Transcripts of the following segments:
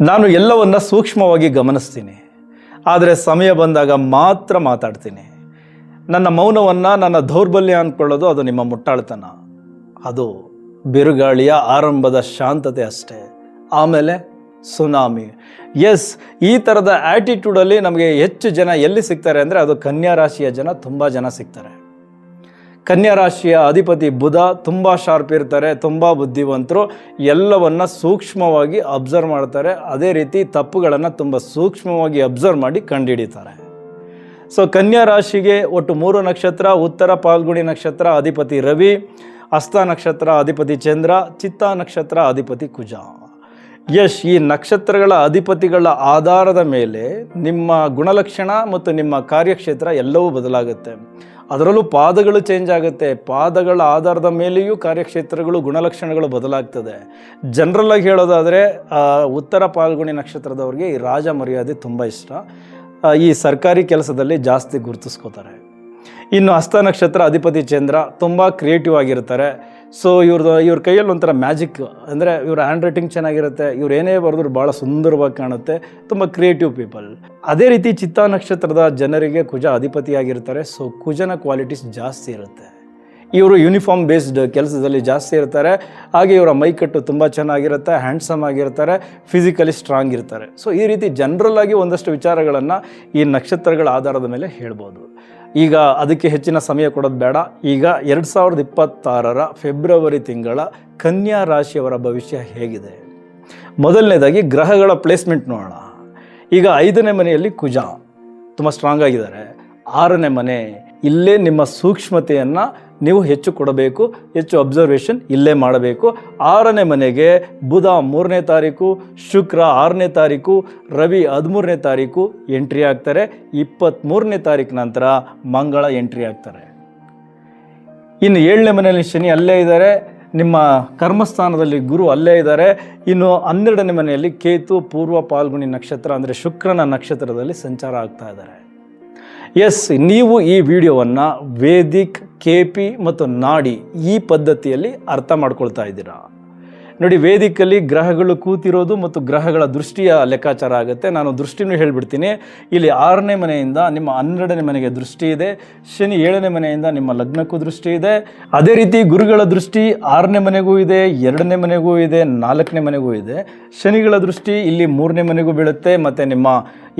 ನಾನು ಎಲ್ಲವನ್ನ ಸೂಕ್ಷ್ಮವಾಗಿ ಗಮನಿಸ್ತೀನಿ. ಆದರೆ ಸಮಯ ಬಂದಾಗ ಮಾತ್ರ ಮಾತಾಡ್ತೀನಿ. ನನ್ನ ಮೌನವನ್ನು, ನನ್ನ ದೌರ್ಬಲ್ಯ ಅಂದ್ಕೊಳ್ಳೋದು ಅದು ನಿಮ್ಮ ಮುಟ್ಟಾಳ್ತನ. ಅದು ಬಿರುಗಾಳಿಯ ಆರಂಭದ ಶಾಂತತೆ ಅಷ್ಟೇ. ಆಮೇಲೆ ಸುನಾಮಿ. ಎಸ್, ಈ ಥರದ ಆ್ಯಟಿಟ್ಯೂಡಲ್ಲಿ ನಮಗೆ ಹೆಚ್ಚು ಜನ ಎಲ್ಲಿ ಸಿಗ್ತಾರೆ ಅಂದರೆ ಅದು ಕನ್ಯಾ ರಾಶಿಯ ಜನ, ತುಂಬ ಜನ ಸಿಗ್ತಾರೆ. ಕನ್ಯಾ ರಾಶಿಯ ಅಧಿಪತಿ ಬುಧ ತುಂಬ ಶಾರ್ಪ್ ಇರ್ತಾರೆ, ತುಂಬ ಬುದ್ಧಿವಂತರು, ಎಲ್ಲವನ್ನ ಸೂಕ್ಷ್ಮವಾಗಿ ಅಬ್ಸರ್ವ್ ಮಾಡ್ತಾರೆ. ಅದೇ ರೀತಿ ತಪ್ಪುಗಳನ್ನು ತುಂಬ ಸೂಕ್ಷ್ಮವಾಗಿ ಅಬ್ಸರ್ವ್ ಮಾಡಿ ಕಂಡುಹಿಡಿತಾರೆ. ಸೊ ಕನ್ಯಾ ರಾಶಿಗೆ ಒಟ್ಟು ಮೂರು ನಕ್ಷತ್ರ, ಉತ್ತರ ಪಾಲ್ಗುಣಿ ನಕ್ಷತ್ರ ಅಧಿಪತಿ ರವಿ ಹಸ್ತ ನಕ್ಷತ್ರ ಅಧಿಪತಿ ಚಂದ್ರ, ಚಿತ್ತ ನಕ್ಷತ್ರ ಅಧಿಪತಿ ಕುಜ. ಯಶ್ ಈ ನಕ್ಷತ್ರಗಳ ಅಧಿಪತಿಗಳ ಆಧಾರದ ಮೇಲೆ ನಿಮ್ಮ ಗುಣಲಕ್ಷಣ ಮತ್ತು ನಿಮ್ಮ ಕಾರ್ಯಕ್ಷೇತ್ರ ಎಲ್ಲವೂ ಬದಲಾಗುತ್ತೆ. ಅದರಲ್ಲೂ ಪಾದಗಳು ಚೇಂಜ್ ಆಗುತ್ತೆ. ಪಾದಗಳ ಆಧಾರದ ಮೇಲೆಯೂ ಕಾರ್ಯಕ್ಷೇತ್ರಗಳು, ಗುಣಲಕ್ಷಣಗಳು ಬದಲಾಗ್ತದೆ. ಜನರಲ್ ಆಗಿ ಹೇಳೋದಾದರೆ ಉತ್ತರ ಪಾಲ್ಗುಣಿ ನಕ್ಷತ್ರದವ್ರಿಗೆ ಈ ರಾಜ ಮರ್ಯಾದೆ ತುಂಬ ಇಷ್ಟ. ಈ ಸರ್ಕಾರಿ ಕೆಲಸದಲ್ಲಿ ಜಾಸ್ತಿ ಗುರುತಿಸ್ಕೋತಾರೆ. ಇನ್ನು ಹಸ್ತ ನಕ್ಷತ್ರ ಅಧಿಪತಿ ಚಂದ್ರ ತುಂಬ ಕ್ರಿಯೇಟಿವ್ ಆಗಿರ್ತಾರೆ. ಸೊ ಇವ್ರದ್ದು ಇವ್ರ ಕೈಯಲ್ಲಿ ಒಂಥರ ಮ್ಯಾಜಿಕ್ ಅಂದರೆ ಇವ್ರ ಹ್ಯಾಂಡ್ ರೈಟಿಂಗ್ ಚೆನ್ನಾಗಿರುತ್ತೆ, ಇವ್ರು ಏನೇ ಬರೆದ್ರು ಭಾಳ ಸುಂದರವಾಗಿ ಕಾಣುತ್ತೆ, ತುಂಬ ಕ್ರಿಯೇಟಿವ್ ಪೀಪಲ್ ಅದೇ ರೀತಿ ಚಿತ್ತ ನಕ್ಷತ್ರದ ಜನರಿಗೆ ಕುಜ ಅಧಿಪತಿಯಾಗಿರ್ತಾರೆ ಸೊ ಕುಜನ ಕ್ವಾಲಿಟೀಸ್ ಜಾಸ್ತಿ ಇರುತ್ತೆ. ಇವರು ಯೂನಿಫಾರ್ಮ್ ಬೇಸ್ಡ್ ಕೆಲಸದಲ್ಲಿ ಜಾಸ್ತಿ ಇರ್ತಾರೆ, ಹಾಗೆ ಇವರ ಮೈಕಟ್ಟು ತುಂಬ ಚೆನ್ನಾಗಿರುತ್ತೆ ಹ್ಯಾಂಡ್ಸಮ್ ಆಗಿರ್ತಾರೆ ಫಿಸಿಕಲಿ ಸ್ಟ್ರಾಂಗ್ ಇರ್ತಾರೆ. ಸೊ ಈ ರೀತಿ ಜನರಲ್ ಆಗಿ ಒಂದಷ್ಟು ವಿಚಾರಗಳನ್ನು ಈ ನಕ್ಷತ್ರಗಳ ಆಧಾರದ ಮೇಲೆ ಹೇಳ್ಬೋದು. ಈಗ ಅದಕ್ಕೆ ಹೆಚ್ಚಿನ ಸಮಯ ಕೊಡೋದು ಬೇಡ. ಈಗ ಎರಡು ಸಾವಿರದ ಇಪ್ಪತ್ತಾರರ ಫೆಬ್ರವರಿ ತಿಂಗಳ ಕನ್ಯಾ ರಾಶಿಯವರ ಭವಿಷ್ಯ ಹೇಗಿದೆ? ಮೊದಲನೇದಾಗಿ ಗ್ರಹಗಳ ಪ್ಲೇಸ್ಮೆಂಟ್ ನೋಡೋಣ. ಈಗ ಐದನೇ ಮನೆಯಲ್ಲಿ ಕುಜ. ತುಂಬ ಸ್ಟ್ರಾಂಗ್ ಆಗಿದ್ದಾರೆ. ಆರನೇ ಮನೆ, ಇಲ್ಲೇ ನಿಮ್ಮ ಸೂಕ್ಷ್ಮತೆಯನ್ನು ನೀವು ಹೆಚ್ಚು ಕೊಡಬೇಕು, ಹೆಚ್ಚು ಅಬ್ಸರ್ವೇಷನ್ ಇಲ್ಲೇ ಮಾಡಬೇಕು. ಆರನೇ ಮನೆಗೆ ಬುಧ ಮೂರನೇ ತಾರೀಕು, ಶುಕ್ರ ಆರನೇ ತಾರೀಕು, ರವಿ ಹದಿಮೂರನೇ ತಾರೀಕು ಎಂಟ್ರಿ ಆಗ್ತಾರೆ. ಇಪ್ಪತ್ತ್ಮೂರನೇ ತಾರೀಕು ನಂತರ ಮಂಗಳ ಎಂಟ್ರಿ ಆಗ್ತಾರೆ. ಇನ್ನು ಏಳನೇ ಮನೆಯಲ್ಲಿ ಶನಿ ಅಲ್ಲೇ ಇದ್ದಾರೆ. ನಿಮ್ಮ ಕರ್ಮಸ್ಥಾನದಲ್ಲಿ ಗುರು ಅಲ್ಲೇ ಇದ್ದಾರೆ. ಇನ್ನು ಹನ್ನೆರಡನೇ ಮನೆಯಲ್ಲಿ ಕೇತು, ಪೂರ್ವ, ಪಾಲ್ಗುಣಿ ನಕ್ಷತ್ರ, ಅಂದರೆ ಶುಕ್ರನ ನಕ್ಷತ್ರದಲ್ಲಿ ಸಂಚಾರ ಆಗ್ತಾ ಇದ್ದಾರೆ. ಎಸ್ ನೀವು ಈ ವಿಡಿಯೋವನ್ನು ವೇದಿಕ್ ಕೆ ಪಿ ಮತ್ತು ನಾಡಿ ಈ ಪದ್ಧತಿಯಲ್ಲಿ ಅರ್ಥ ಮಾಡ್ಕೊಳ್ತಾ ಇದ್ದೀರಾ? ನೋಡಿ, ವೇದಿಕಲ್ಲಿ ಗ್ರಹಗಳು ಕೂತಿರೋದು ಮತ್ತು ಗ್ರಹಗಳ ದೃಷ್ಟಿಯ ಲೆಕ್ಕಾಚಾರ ಆಗುತ್ತೆ. ನಾನು ದೃಷ್ಟಿನೂ ಹೇಳ್ಬಿಡ್ತೀನಿ. ಇಲ್ಲಿ ಆರನೇ ಮನೆಯಿಂದ ನಿಮ್ಮ ಹನ್ನೆರಡನೇ ಮನೆಗೆ ದೃಷ್ಟಿ ಇದೆ. ಶನಿ ಏಳನೇ ಮನೆಯಿಂದ ನಿಮ್ಮ ಲಗ್ನಕ್ಕೂ ದೃಷ್ಟಿ ಇದೆ. ಅದೇ ರೀತಿ ಗುರುಗಳ ದೃಷ್ಟಿ ಆರನೇ ಮನೆಗೂ ಇದೆ, ಎರಡನೇ ಮನೆಗೂ ಇದೆ, ನಾಲ್ಕನೇ ಮನೆಗೂ ಇದೆ. ಶನಿಗಳ ದೃಷ್ಟಿ ಇಲ್ಲಿ ಮೂರನೇ ಮನೆಗೂ ಬೀಳುತ್ತೆ, ಮತ್ತು ನಿಮ್ಮ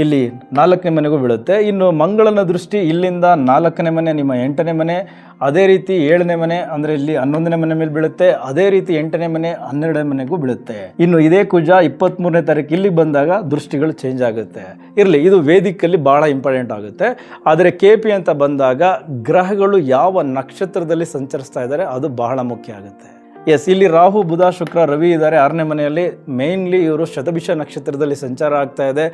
ಇಲ್ಲಿ ನಾಲ್ಕನೇ ಮನೆಗೂ ಬೀಳುತ್ತೆ. ಇನ್ನು ಮಂಗಳನ ದೃಷ್ಟಿ ಇಲ್ಲಿಂದ ನಾಲ್ಕನೇ ಮನೆ, ನಿಮ್ಮ ಎಂಟನೇ ಮನೆ ಅದೇ ರೀತಿ ಏಳನೇ ಮನೆ ಅಂದರೆ ಇಲ್ಲಿ ಹನ್ನೊಂದನೇ ಮನೆ ಮೇಲೆ ಬೀಳುತ್ತೆ, ಅದೇ ರೀತಿ ಎಂಟನೇ ಮನೆ ಹನ್ನೆರಡನೇ ಮನೆಗೂ ಬೀಳುತ್ತೆ. ಇನ್ನು ಇದೇ ಕುಜ ಇಪ್ಪತ್ತ್ಮೂರನೇ ತಾರೀಕು ಇಲ್ಲಿ ಬಂದಾಗ ದೃಷ್ಟಿಗಳು ಚೇಂಜ್ ಆಗುತ್ತೆ. ಇರಲಿ, ಇದು ವೇದಿಕಲ್ಲಿ ಭಾಳ ಇಂಪಾರ್ಟೆಂಟ್ ಆಗುತ್ತೆ. ಆದರೆ ಕೆ ಪಿ ಅಂತ ಬಂದಾಗ ಗ್ರಹಗಳು ಯಾವ ನಕ್ಷತ್ರದಲ್ಲಿ ಸಂಚರಿಸ್ತಾ ಇದ್ದಾರೆ, ಅದು ಬಹಳ ಮುಖ್ಯ ಆಗುತ್ತೆ. ಎಸ್ ಇಲ್ಲಿ ರಾಹು, ಬುಧ, ಶುಕ್ರ, ರವಿ ಇದ್ದಾರೆ. ಆರನೇ ಮನೆಯಲ್ಲಿ ಮೇನ್ಲಿ ಇವರು ಶತಭಿಷ ನಕ್ಷತ್ರದಲ್ಲಿ ಸಂಚಾರ ಆಗ್ತಾ ಇದೆ.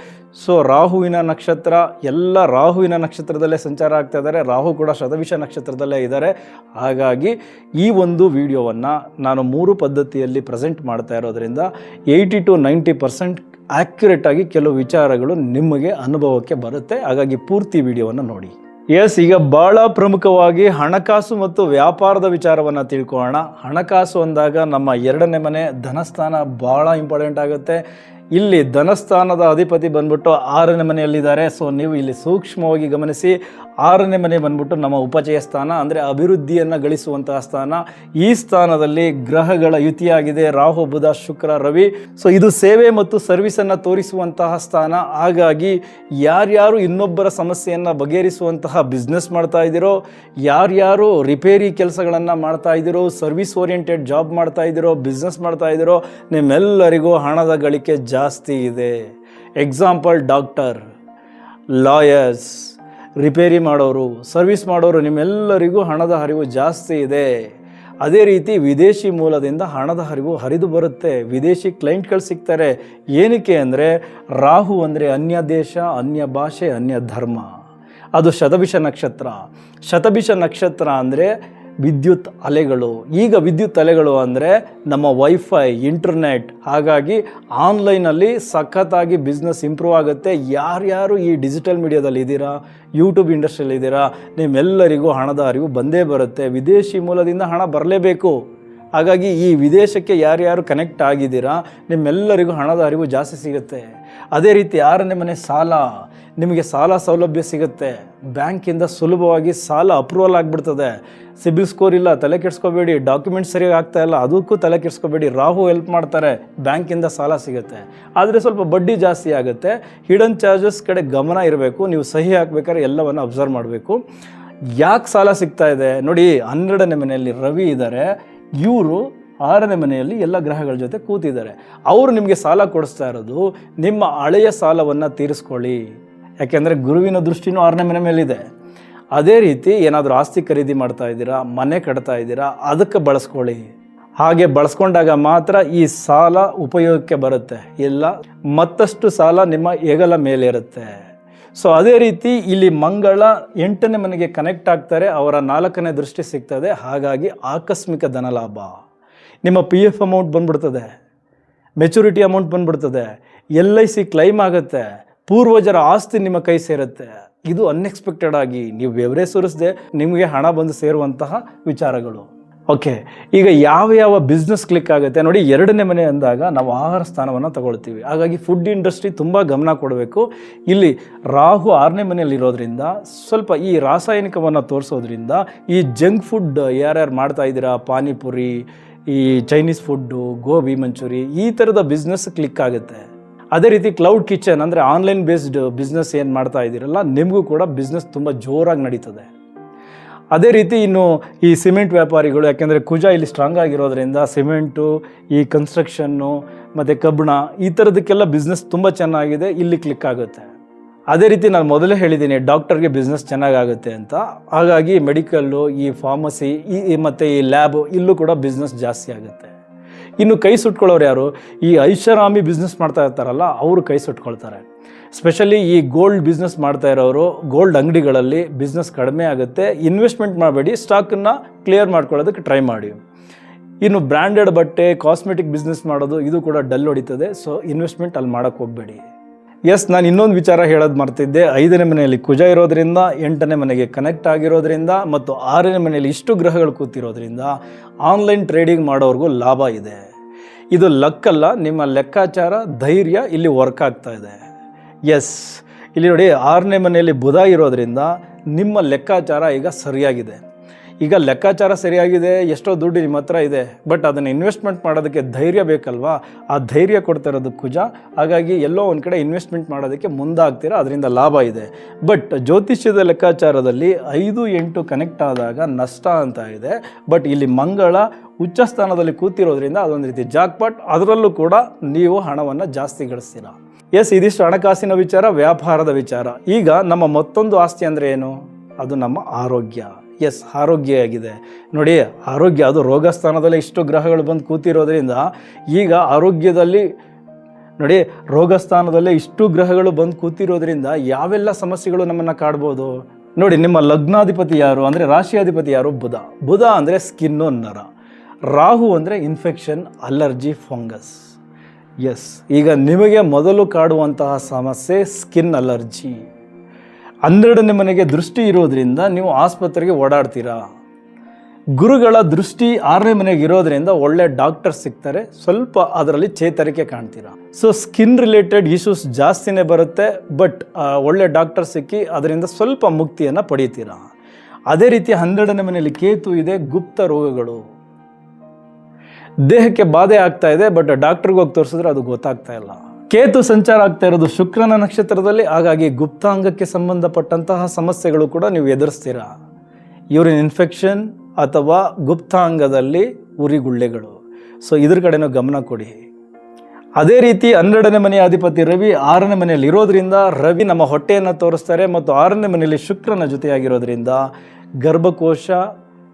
ಸೊ ರಾಹುವಿನ ನಕ್ಷತ್ರ, ಎಲ್ಲ ರಾಹುವಿನ ನಕ್ಷತ್ರದಲ್ಲೇ ಸಂಚಾರ ಆಗ್ತಾ ಇದ್ದಾರೆ. ರಾಹು ಕೂಡ ಶತಭಿಷ ನಕ್ಷತ್ರದಲ್ಲೇ ಇದ್ದಾರೆ. ಹಾಗಾಗಿ ಈ ಒಂದು ವಿಡಿಯೋವನ್ನು ನಾನು ಮೂರು ಪದ್ಧತಿಯಲ್ಲಿ ಪ್ರೆಸೆಂಟ್ ಮಾಡ್ತಾ ಇರೋದ್ರಿಂದ ಏಯ್ಟಿ ಟು ನೈಂಟಿ ಪರ್ಸೆಂಟ್ ಆ್ಯಕ್ಯುರೇಟಾಗಿ ಕೆಲವು ವಿಚಾರಗಳು ನಿಮಗೆ ಅನುಭವಕ್ಕೆ ಬರುತ್ತೆ. ಹಾಗಾಗಿ ಪೂರ್ತಿ ವಿಡಿಯೋವನ್ನು ನೋಡಿ. ಎಸ್ ಈಗ ಬಹಳ ಪ್ರಮುಖವಾಗಿ ಹಣಕಾಸು ಮತ್ತು ವ್ಯಾಪಾರದ ವಿಚಾರವನ್ನು ತಿಳ್ಕೊಳ್ಳೋಣ. ಹಣಕಾಸು ಅಂದಾಗ ನಮ್ಮ ಎರಡನೇ ಮನೆ, ಧನಸ್ಥಾನ ಭಾಳ ಇಂಪಾರ್ಟೆಂಟ್ ಆಗುತ್ತೆ. ಇಲ್ಲಿ ಧನಸ್ಥಾನದ ಅಧಿಪತಿ ಬಂದ್ಬಿಟ್ಟು ಆರನೇ ಮನೆಯಲ್ಲಿದ್ದಾರೆ. ಸೊ ನೀವು ಇಲ್ಲಿ ಸೂಕ್ಷ್ಮವಾಗಿ ಗಮನಿಸಿ ಆರನೇ ಮನೆ ಬಂದ್ಬಿಟ್ಟು ನಮ್ಮ ಉಪಚಯ ಸ್ಥಾನ, ಅಂದರೆ ಅಭಿವೃದ್ಧಿಯನ್ನು ಗಳಿಸುವಂತಹ ಸ್ಥಾನ. ಈ ಸ್ಥಾನದಲ್ಲಿ ಗ್ರಹಗಳ ಯುತಿಯಾಗಿದೆ. ರಾಹು, ಬುಧ, ಶುಕ್ರ, ರವಿ. ಸೊ ಇದು ಸೇವೆ ಮತ್ತು ಸರ್ವಿಸನ್ನು ತೋರಿಸುವಂತಹ ಸ್ಥಾನ. ಹಾಗಾಗಿ ಯಾರ್ಯಾರು ಇನ್ನೊಬ್ಬರ ಸಮಸ್ಯೆಯನ್ನು ಬಗೆಹರಿಸುವಂತಹ ಬಿಸ್ನೆಸ್ ಮಾಡ್ತಾ ಇದ್ದೀರೋ, ಯಾರ್ಯಾರು ರಿಪೇರಿ ಕೆಲಸಗಳನ್ನು ಮಾಡ್ತಾ ಇದ್ದೀರೋ ಸರ್ವಿಸ್ ಓರಿಯೆಂಟೆಡ್ ಜಾಬ್ ಮಾಡ್ತಾ ಇದ್ದೀರೋ ಬಿಸ್ನೆಸ್ ಮಾಡ್ತಾ ಇದ್ದೀರೋ, ನಿಮ್ಮೆಲ್ಲರಿಗೂ ಹಣದ ಗಳಿಕೆ ಜಾಸ್ತಿ ಇದೆ. ಎಕ್ಸಾಂಪಲ್ ಡಾಕ್ಟರ್ ಲಾಯರ್ಸ್ ರಿಪೇರಿ ಮಾಡೋರು, ಸರ್ವಿಸ್ ಮಾಡೋರು, ನಿಮ್ಮೆಲ್ಲರಿಗೂ ಹಣದ ಹರಿವು ಜಾಸ್ತಿ ಇದೆ. ಅದೇ ರೀತಿ ವಿದೇಶಿ ಮೂಲದಿಂದ ಹಣದ ಹರಿವು ಹರಿದು ಬರುತ್ತೆ. ವಿದೇಶಿ ಕ್ಲೈಂಟ್ಗಳು ಸಿಗ್ತಾರೆ. ಏನಕ್ಕೆ ಅಂದರೆ ರಾಹು ಅಂದರೆ ಅನ್ಯ ದೇಶ, ಅನ್ಯ ಭಾಷೆ, ಅನ್ಯ ಧರ್ಮ. ಅದು ಶತಭಿಷ ನಕ್ಷತ್ರ. ಶತಭಿಷ ನಕ್ಷತ್ರ ಅಂದರೆ ವಿದ್ಯುತ್ ಅಲೆಗಳು. ಈಗ ವಿದ್ಯುತ್ ಅಲೆಗಳು ಅಂದರೆ ನಮ್ಮ ವೈಫೈ ಇಂಟರ್ನೆಟ್ ಹಾಗಾಗಿ ಆನ್ಲೈನಲ್ಲಿ ಸಖತ್ತಾಗಿ ಬಿಸ್ನೆಸ್ ಇಂಪ್ರೂವ್ ಆಗುತ್ತೆ. ಯಾರ್ಯಾರು ಈ ಡಿಜಿಟಲ್ ಮೀಡಿಯಾದಲ್ಲಿ ಇದ್ದೀರಾ ಯೂಟ್ಯೂಬ್ ಇಂಡಸ್ಟ್ರಿಯಲ್ಲಿ ಇದ್ದೀರಾ, ನಿಮ್ಮೆಲ್ಲರಿಗೂ ಹಣದ ಅರಿವು ಬಂದೇ ಬರುತ್ತೆ. ವಿದೇಶಿ ಮೂಲದಿಂದ ಹಣ ಬರಲೇಬೇಕು. ಹಾಗಾಗಿ ಈ ವಿದೇಶಕ್ಕೆ ಯಾರ್ಯಾರು ಕನೆಕ್ಟ್ ಆಗಿದ್ದೀರಾ, ನಿಮ್ಮೆಲ್ಲರಿಗೂ ಹಣದ ಅರಿವು ಜಾಸ್ತಿ ಸಿಗುತ್ತೆ. ಅದೇ ರೀತಿ ಆರನೇ ಮನೆ ಸಾಲ, ನಿಮಗೆ ಸಾಲ ಸೌಲಭ್ಯ ಸಿಗುತ್ತೆ. ಬ್ಯಾಂಕಿಂದ ಸುಲಭವಾಗಿ ಸಾಲ ಅಪ್ರೂವಲ್ ಆಗಿಬಿಡ್ತದೆ. ಸಿಬಿಲ್ ಸ್ಕೋರ್ ಇಲ್ಲ, ತಲೆ ಕೆಡಿಸ್ಕೋಬೇಡಿ ಡಾಕ್ಯುಮೆಂಟ್ ಸರಿಯಾಗಿ ಆಗ್ತಾ ಇಲ್ಲ, ಅದಕ್ಕೂ ತಲೆ ಕೆಡಿಸ್ಕೋಬೇಡಿ. ರಾಹು ಹೆಲ್ಪ್ ಮಾಡ್ತಾರೆ, ಬ್ಯಾಂಕಿಂದ ಸಾಲ ಸಿಗುತ್ತೆ. ಆದರೆ ಸ್ವಲ್ಪ ಬಡ್ಡಿ ಜಾಸ್ತಿ ಆಗುತ್ತೆ. ಹಿಡನ್ ಚಾರ್ಜಸ್ ಕಡೆ ಗಮನ ಇರಬೇಕು. ನೀವು ಸಹಿ ಹಾಕಬೇಕಾದ್ರೆ ಎಲ್ಲವನ್ನು ಅಬ್ಸರ್ವ್ ಮಾಡಬೇಕು. ಯಾಕೆ ಸಾಲ ಸಿಗ್ತಾ ಇದೆ? ನೋಡಿ, ಹನ್ನೆರಡನೇ ಮನೆಯಲ್ಲಿ ರವಿ ಇದ್ದಾರೆ. ಇವರು ಆರನೇ ಮನೆಯಲ್ಲಿ ಎಲ್ಲ ಗ್ರಹಗಳ ಜೊತೆ ಕೂತಿದ್ದಾರೆ. ಅವರು ನಿಮಗೆ ಸಾಲ ಕೊಡಿಸ್ತಾ ಇರೋದು, ನಿಮ್ಮ ಹಳೆಯ ಸಾಲವನ್ನು ತೀರಿಸ್ಕೊಳ್ಳಿ. ಯಾಕೆಂದರೆ ಗುರುವಿನ ದೃಷ್ಟಿನೂ ಆರನೇ ಮನೆ ಮೇಲಿದೆ. ಅದೇ ರೀತಿ ಏನಾದರೂ ಆಸ್ತಿ ಖರೀದಿ ಮಾಡ್ತಾ ಇದ್ದೀರಾ, ಮನೆ ಕಟ್ತಾ ಇದ್ದೀರಾ, ಅದಕ್ಕೆ ಬಳಸ್ಕೊಳ್ಳಿ. ಹಾಗೆ ಬಳಸ್ಕೊಂಡಾಗ ಮಾತ್ರ ಈ ಸಾಲ ಉಪಯೋಗಕ್ಕೆ ಬರುತ್ತೆ. ಇಲ್ಲ, ಮತ್ತಷ್ಟು ಸಾಲ ನಿಮ್ಮ ಹೆಗಲ ಮೇಲೆ ಇರುತ್ತೆ ಸೊ ಅದೇ ರೀತಿ ಇಲ್ಲಿ ಮಂಗಳ ಎಂಟನೇ ಮನೆಗೆ ಕನೆಕ್ಟ್ ಆಗ್ತಾರೆ, ಅವರ ನಾಲ್ಕನೇ ದೃಷ್ಟಿ ಸಿಗ್ತದೆ, ಹಾಗಾಗಿ ಆಕಸ್ಮಿಕ ಧನಲಾಭ. ನಿಮ್ಮ ಪಿ ಎಫ್ ಅಮೌಂಟ್ ಬಂದ್ಬಿಡ್ತದೆ ಮೆಚುರಿಟಿ ಅಮೌಂಟ್ ಬಂದ್ಬಿಡ್ತದೆ ಎಲ್ ಐ ಸಿ ಕ್ಲೈಮ್ ಆಗುತ್ತೆ, ಪೂರ್ವಜರ ಆಸ್ತಿ ನಿಮ್ಮ ಕೈ ಸೇರುತ್ತೆ. ಇದು ಅನ್ಎಕ್ಸ್ಪೆಕ್ಟೆಡ್ ಆಗಿ ನೀವು ಬೆವರೇ ಸುರಿಸದೆ ನಿಮಗೆ ಹಣ ಬಂದು ಸೇರುವಂತಹ ವಿಚಾರಗಳು. ಓಕೆ ಈಗ ಯಾವ ಯಾವ ಬಿಸ್ನೆಸ್ ಕ್ಲಿಕ್ ಆಗುತ್ತೆ ನೋಡಿ ಎರಡನೇ ಮನೆ ಅಂದಾಗ ನಾವು ಆಹಾರ ಸ್ಥಾನವನ್ನು ತಗೊಳ್ತೀವಿ. ಹಾಗಾಗಿ ಫುಡ್ ಇಂಡಸ್ಟ್ರಿ ತುಂಬ ಗಮನ ಕೊಡಬೇಕು. ಇಲ್ಲಿ ರಾಹು ಆರನೇ ಮನೆಯಲ್ಲಿ ಇರೋದ್ರಿಂದ ಸ್ವಲ್ಪ ಈ ರಾಸಾಯನಿಕವನ್ನು ತೋರಿಸೋದ್ರಿಂದ ಈ ಜಂಕ್ ಫುಡ್ ಯಾರ್ಯಾರು ಮಾಡ್ತಾ ಇದ್ದೀರಾ? ಪಾನಿಪುರಿ, ಈ ಚೈನೀಸ್ ಫುಡ್ಡು ಗೋಬಿ ಮಂಚೂರಿ ಈ ಥರದ ಬಿಸ್ನೆಸ್ ಕ್ಲಿಕ್ ಆಗುತ್ತೆ. ಅದೇ ರೀತಿ ಕ್ಲೌಡ್ ಕಿಚನ್ ಅಂದರೆ ಆನ್ಲೈನ್ ಬೇಸ್ಡ್ ಬಿಸ್ನೆಸ್ ಏನು ಮಾಡ್ತಾ ಇದ್ದೀರಲ್ಲ, ನಿಮಗೂ ಕೂಡ ಬಿಸ್ನೆಸ್ ತುಂಬ ಜೋರಾಗಿ ನಡೀತದೆ. ಅದೇ ರೀತಿ ಇನ್ನು ಈ ಸಿಮೆಂಟ್ ವ್ಯಾಪಾರಿಗಳು, ಯಾಕೆಂದರೆ ಕುಜ ಇಲ್ಲಿ ಸ್ಟ್ರಾಂಗ್ ಆಗಿರೋದ್ರಿಂದ ಸಿಮೆಂಟು, ಈ ಕನ್ಸ್ಟ್ರಕ್ಷನ್ನು ಮತ್ತು ಕಬ್ಬಣ, ಈ ಥರದಕ್ಕೆಲ್ಲ ಬಿಸ್ನೆಸ್ ತುಂಬ ಚೆನ್ನಾಗಿದೆ, ಇಲ್ಲಿ ಕ್ಲಿಕ್ ಆಗುತ್ತೆ. ಅದೇ ರೀತಿ ನಾನು ಮೊದಲೇ ಹೇಳಿದ್ದೀನಿ ಡಾಕ್ಟರ್ಗೆ ಬಿಸ್ನೆಸ್ ಚೆನ್ನಾಗಾಗುತ್ತೆ ಅಂತ. ಹಾಗಾಗಿ ಮೆಡಿಕಲ್ಲು ಈ ಫಾರ್ಮಸಿ ಈ ಮತ್ತು ಈ ಲ್ಯಾಬು ಇಲ್ಲೂ ಕೂಡ ಬಿಸ್ನೆಸ್ ಜಾಸ್ತಿ ಆಗುತ್ತೆ. ಇನ್ನು ಕೈ ಸುಟ್ಕೊಳ್ಳೋರು ಯಾರು? ಈ ಐಷಾರಾಮಿ ಬಿಸ್ನೆಸ್ ಮಾಡ್ತಾ ಇರ್ತಾರಲ್ಲ, ಅವರು ಕೈ ಸುಟ್ಕೊಳ್ತಾರೆ. ಸ್ಪೆಷಲಿ ಈ ಗೋಲ್ಡ್ ಬಿಸ್ನೆಸ್ ಮಾಡ್ತಾ ಇರೋರು ಗೋಲ್ಡ್ ಅಂಗಡಿಗಳಲ್ಲಿ ಬಿಸ್ನೆಸ್ ಕಡಿಮೆ ಆಗುತ್ತೆ. ಇನ್ವೆಸ್ಟ್ಮೆಂಟ್ ಮಾಡಬೇಡಿ ಸ್ಟಾಕನ್ನು ಕ್ಲಿಯರ್ ಮಾಡ್ಕೊಳ್ಳೋದಕ್ಕೆ ಟ್ರೈ ಮಾಡಿ. ಇನ್ನು ಬ್ರ್ಯಾಂಡೆಡ್ ಬಟ್ಟೆ ಕಾಸ್ಮೆಟಿಕ್ ಬಿಸ್ನೆಸ್ ಮಾಡೋದು, ಇದು ಕೂಡ ಡಲ್ ಹೊಡಿತದೆ. ಸೊ ಇನ್ವೆಸ್ಟ್ಮೆಂಟ್ ಅಲ್ಲಿ ಮಾಡೋಕ್ಕೆ ಹೋಗಬೇಡಿ. ಎಸ್ ನಾನು ಇನ್ನೊಂದು ವಿಚಾರ ಹೇಳೋದು ಮರ್ತಿದ್ದೆ. ಐದನೇ ಮನೆಯಲ್ಲಿ ಕುಜ ಇರೋದರಿಂದ, ಎಂಟನೇ ಮನೆಗೆ ಕನೆಕ್ಟ್ ಆಗಿರೋದ್ರಿಂದ ಮತ್ತು ಆರನೇ ಮನೆಯಲ್ಲಿ ಇಷ್ಟು ಗ್ರಹಗಳು ಕೂತಿರೋದ್ರಿಂದ ಆನ್ಲೈನ್ ಟ್ರೇಡಿಂಗ್ ಮಾಡೋರಿಗೂ ಲಾಭ ಇದೆ. ಇದು ಲಕ್ಕಲ್ಲ, ನಿಮ್ಮ ಲೆಕ್ಕಾಚಾರ, ಧೈರ್ಯ ಇಲ್ಲಿ ವರ್ಕ್ ಆಗ್ತಾ ಇದೆ. ಎಸ್ ಇಲ್ಲಿ ನೋಡಿ, ಆರನೇ ಮನೆಯಲ್ಲಿ ಬುಧ ಇರೋದ್ರಿಂದ ನಿಮ್ಮ ಲೆಕ್ಕಾಚಾರ ಈಗ ಸರಿಯಾಗಿದೆ. ಈಗ ಲೆಕ್ಕಾಚಾರ ಸರಿಯಾಗಿದೆ, ಎಷ್ಟೋ ದುಡ್ಡು ನಿಮ್ಮ ಹತ್ರ ಇದೆ ಬಟ್ ಅದನ್ನು ಇನ್ವೆಸ್ಟ್ಮೆಂಟ್ ಮಾಡೋದಕ್ಕೆ ಧೈರ್ಯ ಬೇಕಲ್ವಾ? ಆ ಧೈರ್ಯ ಕೊಡ್ತಾ ಇರೋದು ಕುಜ, ಹಾಗಾಗಿ ಎಲ್ಲೋ ಒಂದು ಕಡೆ ಇನ್ವೆಸ್ಟ್ಮೆಂಟ್ ಮಾಡೋದಕ್ಕೆ ಮುಂದಾಗ್ತೀರ, ಅದರಿಂದ ಲಾಭ ಇದೆ. ಬಟ್ ಜ್ಯೋತಿಷ್ಯದ ಲೆಕ್ಕಾಚಾರದಲ್ಲಿ ಐದು ಎಂಟು ಕನೆಕ್ಟ್ ಆದಾಗ ನಷ್ಟ ಅಂತ ಇದೆ ಬಟ್ ಇಲ್ಲಿ ಮಂಗಳ ಉಚ್ಚ ಸ್ಥಾನದಲ್ಲಿ ಕೂತಿರೋದ್ರಿಂದ ಅದೊಂದು ರೀತಿ ಜಾಕ್ಪಾಟ್. ಅದರಲ್ಲೂ ಕೂಡ ನೀವು ಹಣವನ್ನು ಜಾಸ್ತಿ ಗಳಿಸ್ತೀರಾ. ಎಸ್, ಇದಿಷ್ಟು ಹಣಕಾಸಿನ ವಿಚಾರ, ವ್ಯಾಪಾರದ ವಿಚಾರ. ಈಗ ನಮ್ಮ ಮತ್ತೊಂದು ಆಸ್ತಿ ಅಂದರೆ ಏನು? ಅದು ನಮ್ಮ ಆರೋಗ್ಯ. ಎಸ್, ಆರೋಗ್ಯ ಆಗಿದೆ. ನೋಡಿ, ಆರೋಗ್ಯ, ಅದು ರೋಗ ಸ್ಥಾನದಲ್ಲಿ ಇಷ್ಟು ಗ್ರಹಗಳು ಬಂದು ಕೂತಿರೋದ್ರಿಂದ ಈಗ ಆರೋಗ್ಯದಲ್ಲಿ, ನೋಡಿ ರೋಗ ಸ್ಥಾನದಲ್ಲೇ ಇಷ್ಟು ಗ್ರಹಗಳು ಬಂದು ಕೂತಿರೋದ್ರಿಂದ ಯಾವೆಲ್ಲ ಸಮಸ್ಯೆಗಳು ನಮ್ಮನ್ನು ಕಾಡ್ಬೋದು? ನೋಡಿ, ನಿಮ್ಮ ಲಗ್ನಾಧಿಪತಿ ಯಾರು ಅಂದರೆ ರಾಶಿಯಾಧಿಪತಿ ಯಾರು? ಬುಧ. ಬುಧ ಅಂದರೆ ಸ್ಕಿನ್ನು ನರ ರಾಹು ಅಂದರೆ ಇನ್ಫೆಕ್ಷನ್ ಅಲರ್ಜಿ ಫಂಗಸ್ ಎಸ್ ಈಗ ನಿಮಗೆ ಮೊದಲು ಕಾಡುವಂತಹ ಸಮಸ್ಯೆ ಸ್ಕಿನ್ ಅಲರ್ಜಿ ಹನ್ನೆರಡನೇ ಮನೆಗೆ ದೃಷ್ಟಿ ಇರೋದ್ರಿಂದ ನೀವು ಆಸ್ಪತ್ರೆಗೆ ಓಡಾಡ್ತೀರಾ? ಗುರುಗಳ ದೃಷ್ಟಿ ಆರನೇ ಮನೆಗೆ ಇರೋದ್ರಿಂದ ಒಳ್ಳೆ ಡಾಕ್ಟರ್ ಸಿಗ್ತಾರೆ. ಸ್ವಲ್ಪ ಅದರಲ್ಲಿ ಚೇತರಿಕೆ ಕಾಣ್ತೀರಾ? ಸೊ ಸ್ಕಿನ್ ರಿಲೇಟೆಡ್ ಇಶ್ಯೂಸ್ ಜಾಸ್ತಿನೇ ಬರುತ್ತೆ ಬಟ್ ಒಳ್ಳೆ ಡಾಕ್ಟರ್ ಸಿಕ್ಕಿ ಅದರಿಂದ ಸ್ವಲ್ಪ ಮುಕ್ತಿಯನ್ನು ಪಡೀತೀರಾ? ಅದೇ ರೀತಿ ಹನ್ನೆರಡನೇ ಮನೆಯಲ್ಲಿ ಕೇತು ಇದೆ, ಗುಪ್ತ ರೋಗಗಳು. ದೇಹಕ್ಕೆ ಬಾಧೆ ಆಗ್ತಾ ಇದೆ ಬಟ್ ಡಾಕ್ಟರ್ಗೆ ಹೋಗಿ ತೋರಿಸಿದ್ರೆ ಅದು ಗೊತ್ತಾಗ್ತಾ ಇಲ್ಲ. ಕೇತು ಸಂಚಾರ ಆಗ್ತಾ ಇರೋದು ಶುಕ್ರನ ನಕ್ಷತ್ರದಲ್ಲಿ, ಹಾಗಾಗಿ ಗುಪ್ತಾಂಗಕ್ಕೆ ಸಂಬಂಧಪಟ್ಟಂತಹ ಸಮಸ್ಯೆಗಳು ಕೂಡ ನೀವು ಎದುರಿಸ್ತೀರಾ? ಯೂರಿನ್ ಇನ್ಫೆಕ್ಷನ್ ಅಥವಾ ಗುಪ್ತಾಂಗದಲ್ಲಿ ಉರಿಗುಳ್ಳೆಗಳು. ಸೊ ಇದ್ರ ಕಡೆನೂ ಗಮನ ಕೊಡಿ. ಅದೇ ರೀತಿ ಹನ್ನೆರಡನೇ ಮನೆಯ ಅಧಿಪತಿ ರವಿ ಆರನೇ ಮನೆಯಲ್ಲಿ ಇರೋದ್ರಿಂದ ರವಿ ನಮ್ಮ ಹೊಟ್ಟೆಯನ್ನು ತೋರಿಸ್ತಾರೆ, ಮತ್ತು ಆರನೇ ಮನೆಯಲ್ಲಿ ಶುಕ್ರನ ಜೊತೆಯಾಗಿರೋದ್ರಿಂದ ಗರ್ಭಕೋಶ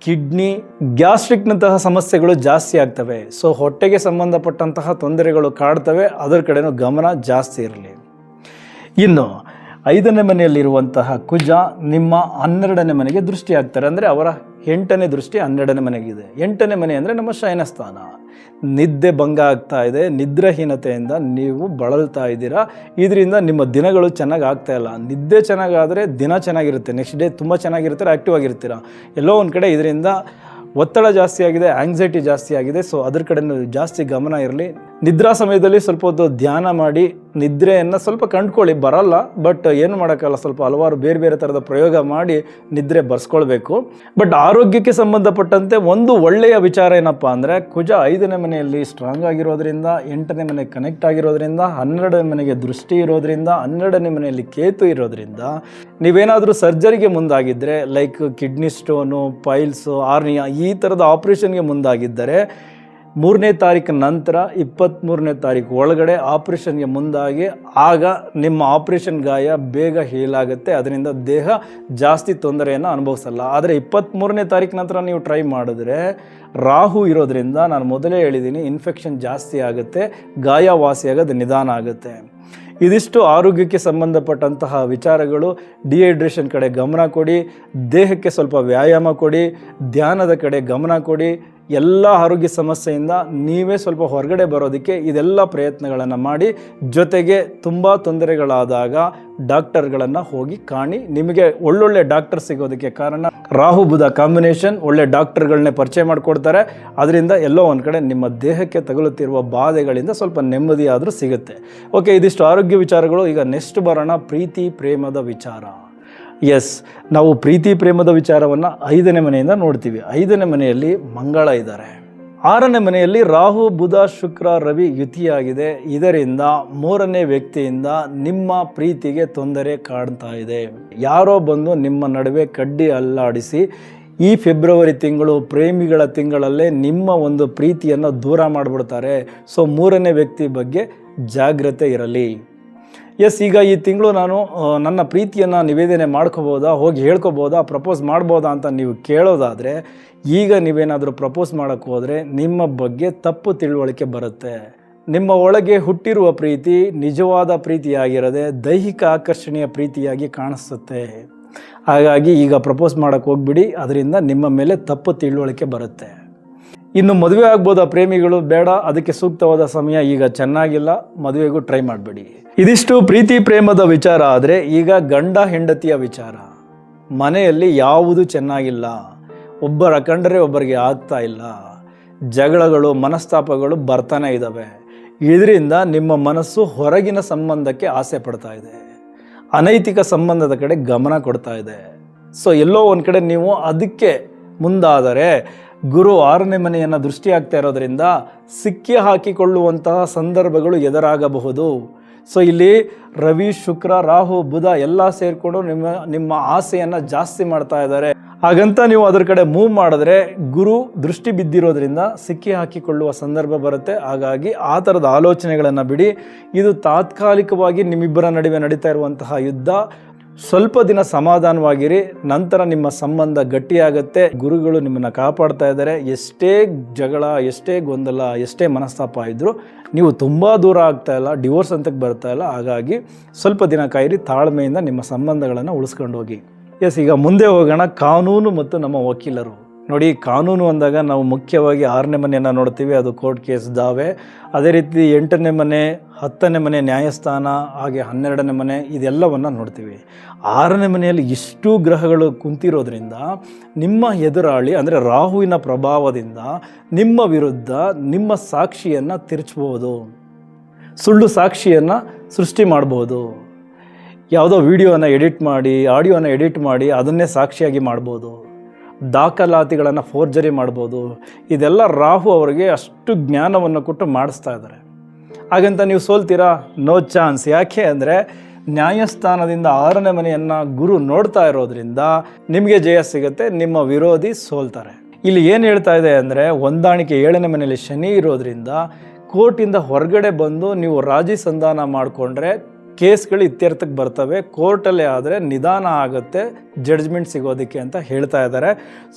ಕಿಡ್ನಿ, ಗ್ಯಾಸ್ಟ್ರಿಕ್ನಂತಹ ಸಮಸ್ಯೆಗಳು ಜಾಸ್ತಿ ಆಗ್ತವೆ. ಸೊ, ಹೊಟ್ಟೆಗೆ ಸಂಬಂಧಪಟ್ಟಂತಹ ತೊಂದರೆಗಳು ಕಾಡ್ತವೆ. ಅದರ ಕಡೆನೂ ಗಮನ ಜಾಸ್ತಿ ಇರಲಿ. ಇನ್ನು ಐದನೇ ಮನೆಯಲ್ಲಿರುವಂತಹ ಕುಜ ನಿಮ್ಮ ಹನ್ನೆರಡನೇ ಮನೆಗೆ ದೃಷ್ಟಿ ಆಗ್ತಾರೆ ಅಂದರೆ ಅವರ ಎಂಟನೇ ದೃಷ್ಟಿ ಹನ್ನೆರಡನೇ ಮನೆಗಿದೆ. ಎಂಟನೇ ಮನೆ ಅಂದರೆ ನಮ್ಮ ಶಯನಸ್ಥಾನ. ನಿದ್ದೆ ಭಂಗ ಆಗ್ತಾ ಇದೆ. ನಿದ್ರಹೀನತೆಯಿಂದ ನೀವು ಬಳಲ್ತಾ ಇದ್ದೀರಾ. ಇದರಿಂದ ನಿಮ್ಮ ದಿನಗಳು ಚೆನ್ನಾಗಿ ಆಗ್ತಾ ಇಲ್ಲ. ನಿದ್ದೆ ಚೆನ್ನಾಗಾದರೆ ದಿನ ಚೆನ್ನಾಗಿರುತ್ತೆ. ನೆಕ್ಸ್ಟ್ ಡೇ ತುಂಬ ಚೆನ್ನಾಗಿರ್ತಾರೆ ಆ್ಯಕ್ಟಿವ್ ಆಗಿರ್ತೀರ. ಎಲ್ಲೋ ಒಂದು ಕಡೆ ಇದರಿಂದ ಒತ್ತಡ ಜಾಸ್ತಿ ಆಗಿದೆ ಆಂಗ್ಸೈಟಿ ಜಾಸ್ತಿ ಆಗಿದೆ. ಸೊ ಅದ್ರ ಕಡೆ ಜಾಸ್ತಿ ಗಮನ ಇರಲಿ. ನಿದ್ರಾ ಸಮಯದಲ್ಲಿ ಸ್ವಲ್ಪ ಹೊತ್ತು ಧ್ಯಾನ ಮಾಡಿ, ನಿದ್ರೆಯನ್ನು ಸ್ವಲ್ಪ ಕಂಡ್ಕೊಳ್ಳಿ. ಬರಲ್ಲ ಬಟ್ ಏನು ಮಾಡೋಕ್ಕಲ್ಲ ಸ್ವಲ್ಪ ಹಲವಾರು ಬೇರೆ ಬೇರೆ ಥರದ ಪ್ರಯೋಗ ಮಾಡಿ ನಿದ್ರೆ ಬರ್ಸ್ಕೊಳ್ಬೇಕು. ಬಟ್ ಆರೋಗ್ಯಕ್ಕೆ ಸಂಬಂಧಪಟ್ಟಂತೆ ಒಂದು ಒಳ್ಳೆಯ ವಿಚಾರ ಏನಪ್ಪ ಅಂದರೆ, ಕುಜ ಐದನೇ ಮನೆಯಲ್ಲಿ ಸ್ಟ್ರಾಂಗ್ ಆಗಿರೋದ್ರಿಂದ, ಎಂಟನೇ ಮನೆ ಕನೆಕ್ಟ್ ಆಗಿರೋದ್ರಿಂದ, ಹನ್ನೆರಡನೇ ಮನೆಗೆ ದೃಷ್ಟಿ ಇರೋದ್ರಿಂದ, ಹನ್ನೆರಡನೇ ಮನೆಯಲ್ಲಿ ಕೇತು ಇರೋದ್ರಿಂದ, ನೀವೇನಾದರೂ ಸರ್ಜರಿಗೆ ಮುಂದಾಗಿದ್ದರೆ like kidney stone piles hernia ಈ ಥರದ ಆಪ್ರೇಷನ್ಗೆ ಮುಂದಾಗಿದ್ದರೆ ಮೂರನೇ ತಾರೀಕು ನಂತರ ಇಪ್ಪತ್ತ್ಮೂರನೇ ತಾರೀಕು ಒಳಗಡೆ ಆಪ್ರೇಷನ್ಗೆ ಮುಂದಾಗಿ ಆಗ ನಿಮ್ಮ ಆಪ್ರೇಷನ್ ಗಾಯ ಬೇಗ ಹೀಲ್ ಆಗುತ್ತೆ. ಅದರಿಂದ ದೇಹ ಜಾಸ್ತಿ ತೊಂದರೆಯನ್ನು ಅನುಭವಿಸಲ್ಲ. ಆದರೆ ಇಪ್ಪತ್ತ್ಮೂರನೇ ತಾರೀಕು ನಂತರ ನೀವು ಟ್ರೈ ಮಾಡಿದ್ರೆ ರಾಹು ಇರೋದ್ರಿಂದ ನಾನು ಮೊದಲೇ ಹೇಳಿದ್ದೀನಿ ಇನ್ಫೆಕ್ಷನ್ ಜಾಸ್ತಿ ಆಗುತ್ತೆ ಗಾಯ ವಾಸಿಯಾಗೋದು ನಿಧಾನ ಆಗುತ್ತೆ. ಇದಿಷ್ಟು ಆರೋಗ್ಯಕ್ಕೆ ಸಂಬಂಧಪಟ್ಟಂತಹ ವಿಚಾರಗಳು. ಡಿಹೈಡ್ರೇಷನ್ ಕಡೆ ಗಮನ ಕೊಡಿ, ದೇಹಕ್ಕೆ ಸ್ವಲ್ಪ ವ್ಯಾಯಾಮ ಕೊಡಿ, ಧ್ಯಾನದ ಕಡೆ ಗಮನ ಕೊಡಿ ಎಲ್ಲ ಆರೋಗ್ಯ ಸಮಸ್ಯೆಯಿಂದ ನೀವೇ ಸ್ವಲ್ಪ ಹೊರಗಡೆ ಬರೋದಕ್ಕೆ ಇದೆಲ್ಲ ಪ್ರಯತ್ನಗಳನ್ನು ಮಾಡಿ, ಜೊತೆಗೆ ತುಂಬ ತೊಂದರೆಗಳಾದಾಗ ಡಾಕ್ಟರ್ಗಳನ್ನು ಹೋಗಿ ಕಾಣಿ. ನಿಮಗೆ ಒಳ್ಳೊಳ್ಳೆ ಡಾಕ್ಟರ್ ಸಿಗೋದಕ್ಕೆ ಕಾರಣ ರಾಹು ಬುಧ ಕಾಂಬಿನೇಷನ್ ಒಳ್ಳೆ ಡಾಕ್ಟರ್ಗಳನ್ನೇ ಪರಿಚಯ ಮಾಡಿಕೊಡ್ತಾರೆ. ಅದರಿಂದ ಎಲ್ಲೋ ಒಂದು ಕಡೆ ನಿಮ್ಮ ದೇಹಕ್ಕೆ ತಗುಲುತ್ತಿರುವ ಬಾಧೆಗಳಿಂದ ಸ್ವಲ್ಪ ನೆಮ್ಮದಿಯಾದರೂ ಸಿಗುತ್ತೆ. ಓಕೆ, ಇದಿಷ್ಟು ಆರೋಗ್ಯ ವಿಚಾರಗಳು. ಈಗ ನೆಕ್ಸ್ಟ್ ಬರೋಣ. ಪ್ರೀತಿ, ಪ್ರೇಮದ ವಿಚಾರ. ಎಸ್ ನಾವು ಪ್ರೀತಿ ಪ್ರೇಮದ ವಿಚಾರವನ್ನು ಐದನೇ ಮನೆಯಿಂದ ನೋಡ್ತೀವಿ. ಐದನೇ ಮನೆಯಲ್ಲಿ ಮಂಗಳ ಇದ್ದಾರೆ. ಆರನೇ ಮನೆಯಲ್ಲಿ ರಾಹು, ಬುಧ, ಶುಕ್ರ, ರವಿ ಯುತಿಯಾಗಿದೆ ಇದರಿಂದ ಮೂರನೇ ವ್ಯಕ್ತಿಯಿಂದ ನಿಮ್ಮ ಪ್ರೀತಿಗೆ ತೊಂದರೆ ಕಾಣ್ತಾ ಇದೆ. ಯಾರೋ ಬಂದು ನಿಮ್ಮ ನಡುವೆ ಕಡ್ಡಿ ಅಲ್ಲಾಡಿಸಿ ಈ ಫೆಬ್ರವರಿ ತಿಂಗಳು ಪ್ರೇಮಿಗಳ ತಿಂಗಳಲ್ಲೇ ನಿಮ್ಮ ಒಂದು ಪ್ರೀತಿಯನ್ನು ದೂರ ಮಾಡಿಬಿಡ್ತಾರೆ. ಸೊ ಮೂರನೇ ವ್ಯಕ್ತಿ ಬಗ್ಗೆ ಜಾಗ್ರತೆ ಇರಲಿ. ಎಸ್, ಈಗ ಈ ತಿಂಗಳು ನಾನು ನನ್ನ ಪ್ರೀತಿಯನ್ನು ನಿವೇದನೆ ಮಾಡ್ಕೋಬೋದಾ? ಹೋಗಿ ಹೇಳ್ಕೊಬೋದಾ? ಪ್ರಪೋಸ್ ಮಾಡ್ಬೋದಾ ಅಂತ ನೀವು ಕೇಳೋದಾದರೆ, ಈಗ ನೀವೇನಾದರೂ ಪ್ರಪೋಸ್ ಮಾಡೋಕ್ಕೆ ಹೋದರೆ ನಿಮ್ಮ ಬಗ್ಗೆ ತಪ್ಪು ತಿಳುವಳಿಕೆ ಬರುತ್ತೆ. ನಿಮ್ಮ ಒಳಗೆ ಹುಟ್ಟಿರುವ ಪ್ರೀತಿ ನಿಜವಾದ ಪ್ರೀತಿಯಾಗಿರದೆ ದೈಹಿಕ ಆಕರ್ಷಣೀಯ ಪ್ರೀತಿಯಾಗಿ ಕಾಣಿಸುತ್ತೆ. ಹಾಗಾಗಿ ಈಗ ಪ್ರಪೋಸ್ ಮಾಡೋಕ್ಕೆ ಹೋಗ್ಬಿಡಿ, ಅದರಿಂದ ನಿಮ್ಮ ಮೇಲೆ ತಪ್ಪು ತಿಳುವಳಿಕೆ ಬರುತ್ತೆ. ಇನ್ನು ಮದುವೆ ಆಗ್ಬೋದಾ ಪ್ರೇಮಿಗಳು? ಬೇಡ, ಅದಕ್ಕೆ ಸೂಕ್ತವಾದ ಸಮಯ ಈಗ ಚೆನ್ನಾಗಿಲ್ಲ, ಮದುವೆಗೂ ಟ್ರೈ ಮಾಡಬೇಡಿ. ಇದಿಷ್ಟು ಪ್ರೀತಿ ಪ್ರೇಮದ ವಿಚಾರ ಆದರೆ ಈಗ ಗಂಡ ಹೆಂಡತಿಯ ವಿಚಾರ. ಮನೆಯಲ್ಲಿ ಯಾವುದು ಚೆನ್ನಾಗಿಲ್ಲ. ಒಬ್ಬರ ಕಂಡರೆ ಒಬ್ಬರಿಗೆ ಆಗ್ತಾ ಇಲ್ಲ. ಜಗಳಗಳು, ಮನಸ್ತಾಪಗಳು ಬರ್ತಾನೆ ಇದ್ದಾವೆ ಇದರಿಂದ ನಿಮ್ಮ ಮನಸ್ಸು ಹೊರಗಿನ ಸಂಬಂಧಕ್ಕೆ ಆಸೆ ಪಡ್ತಾ ಇದೆ. ಅನೈತಿಕ ಸಂಬಂಧದ ಕಡೆ ಗಮನ ಕೊಡ್ತಾ ಇದೆ. ಸೊ ಎಲ್ಲೋ ಒಂದು ಕಡೆ ನೀವು ಅದಕ್ಕೆ ಮುಂದಾದರೆ ಗುರು ಆರನೇ ಮನೆಯನ್ನು ದೃಷ್ಟಿ ಆಗ್ತಾ ಇರೋದ್ರಿಂದ ಸಿಕ್ಕಿ ಹಾಕಿಕೊಳ್ಳುವಂತಹ ಸಂದರ್ಭಗಳು ಎದುರಾಗಬಹುದು. ಸೊ ಇಲ್ಲಿ ರವಿ, ಶುಕ್ರ, ರಾಹು, ಬುಧ ಎಲ್ಲ ಸೇರಿಕೊಂಡು ನಿಮ್ಮ ನಿಮ್ಮ ಆಸೆಯನ್ನು ಜಾಸ್ತಿ ಮಾಡ್ತಾ ಇದ್ದಾರೆ. ಹಾಗಂತ ನೀವು ಅದರ ಕಡೆ ಮೂವ್ ಮಾಡಿದ್ರೆ ಗುರು ದೃಷ್ಟಿ ಬಿದ್ದಿರೋದ್ರಿಂದ ಸಿಕ್ಕಿ ಹಾಕಿಕೊಳ್ಳುವ ಸಂದರ್ಭ ಬರುತ್ತೆ. ಹಾಗಾಗಿ ಆ ಥರದ ಆಲೋಚನೆಗಳನ್ನು ಬಿಡಿ. ಇದು ತಾತ್ಕಾಲಿಕವಾಗಿ ನಿಮ್ಮಿಬ್ಬರ ನಡುವೆ ನಡೀತಾ ಇರುವಂತಹ ಯುದ್ಧ. ಸ್ವಲ್ಪ ದಿನ ಸಮಾಧಾನವಾಗಿರಿ, ನಂತರ ನಿಮ್ಮ ಸಂಬಂಧ ಗಟ್ಟಿಯಾಗತ್ತೆ, ಗುರುಗಳು ನಿಮ್ಮನ್ನು ಕಾಪಾಡ್ತಾ ಇದ್ದಾರೆ, ಎಷ್ಟೇ ಜಗಳ, ಎಷ್ಟೇ ಗೊಂದಲ, ಎಷ್ಟೇ ಮನಸ್ತಾಪ ಇದ್ದರೂ ನೀವು ತುಂಬ ದೂರ ಆಗ್ತಾ ಇಲ್ಲ, ಡಿವೋರ್ಸ್ ಅಂತಕ್ಕೆ ಬರ್ತಾ ಇಲ್ಲ, ಹಾಗಾಗಿ ಸ್ವಲ್ಪ ದಿನ ಕಾಯಿರಿ, ತಾಳ್ಮೆಯಿಂದ ನಿಮ್ಮ ಸಂಬಂಧಗಳನ್ನು ಉಳಿಸ್ಕೊಂಡು ಹೋಗಿ. ಎಸ್, ಈಗ ಮುಂದೆ ಹೋಗೋಣ, ಕಾನೂನು ಮತ್ತು ನಮ್ಮ ವಕೀಲರು. ನೋಡಿ, ಕಾನೂನು ಅಂದಾಗ ನಾವು ಮುಖ್ಯವಾಗಿ ಆರನೇ ಮನೆಯನ್ನು ನೋಡ್ತೀವಿ, ಅದು ಕೋರ್ಟ್ ಕೇಸ್ ದಾವೆ. ಅದೇ ರೀತಿ ಎಂಟನೇ ಮನೆ, ಹತ್ತನೇ ಮನೆ ನ್ಯಾಯಸ್ಥಾನ, ಹಾಗೆ ಹನ್ನೆರಡನೇ ಮನೆ ಇದೆಲ್ಲವನ್ನು ನೋಡ್ತೀವಿ. ಆರನೇ ಮನೆಯಲ್ಲಿ ಇಷ್ಟು ಗ್ರಹಗಳು ಕುಂತಿರೋದ್ರಿಂದ ನಿಮ್ಮ ಎದುರಾಳಿ, ಅಂದರೆ ರಾಹುವಿನ ಪ್ರಭಾವದಿಂದ ನಿಮ್ಮ ವಿರುದ್ಧ ನಿಮ್ಮ ಸಾಕ್ಷಿಯನ್ನು ತಿರುಚಬಹುದು ಸುಳ್ಳು ಸಾಕ್ಷಿಯನ್ನು ಸೃಷ್ಟಿ ಮಾಡ್ಬೋದು. ಯಾವುದೋ ವಿಡಿಯೋನ ಎಡಿಟ್ ಮಾಡಿ, ಆಡಿಯೋನ ಎಡಿಟ್ ಮಾಡಿ ಅದನ್ನೇ ಸಾಕ್ಷಿಯಾಗಿ ಮಾಡ್ಬೋದು. ದಾಖಲಾತಿಗಳನ್ನು ಫೋರ್ಜರಿ ಮಾಡ್ಬೋದು. ಇದೆಲ್ಲ ರಾಹು ಅವರಿಗೆ ಅಷ್ಟು ಜ್ಞಾನವನ್ನು ಕೊಟ್ಟು ಮಾಡಿಸ್ತಾ ಇದ್ದಾರೆ. ಹಾಗಂತ ನೀವು ಸೋಲ್ತೀರಾ? ನೋ ಚಾನ್ಸ್ ಯಾಕೆ ಅಂದರೆ ನ್ಯಾಯಸ್ಥಾನದಿಂದ ಆರನೇ ಮನೆಯನ್ನು ಗುರು ನೋಡ್ತಾ ಇರೋದ್ರಿಂದ ನಿಮಗೆ ಜಯ ಸಿಗುತ್ತೆ, ನಿಮ್ಮ ವಿರೋಧಿ ಸೋಲ್ತಾರೆ. ಇಲ್ಲಿ ಏನು ಹೇಳ್ತಾ ಇದೆ ಅಂದರೆ ಹೊಂದಾಣಿಕೆ ಏಳನೇ ಮನೆಯಲ್ಲಿ ಶನಿ ಇರೋದ್ರಿಂದ ಕೋರ್ಟಿಂದ ಹೊರಗಡೆ ಬಂದು ನೀವು ರಾಜಿ ಸಂಧಾನ ಮಾಡಿಕೊಂಡ್ರೆ ಕೇಸ್ಗಳು ಇತ್ಯರ್ಥಕ್ಕೆ ಬರ್ತವೆ. ಕೋರ್ಟಲ್ಲೇ ಆದರೆ ನಿಧಾನ ಆಗುತ್ತೆ ಜಡ್ಜ್ಮೆಂಟ್ ಸಿಗೋದಕ್ಕೆ ಅಂತ ಹೇಳ್ತಾ ಇದ್ದಾರೆ.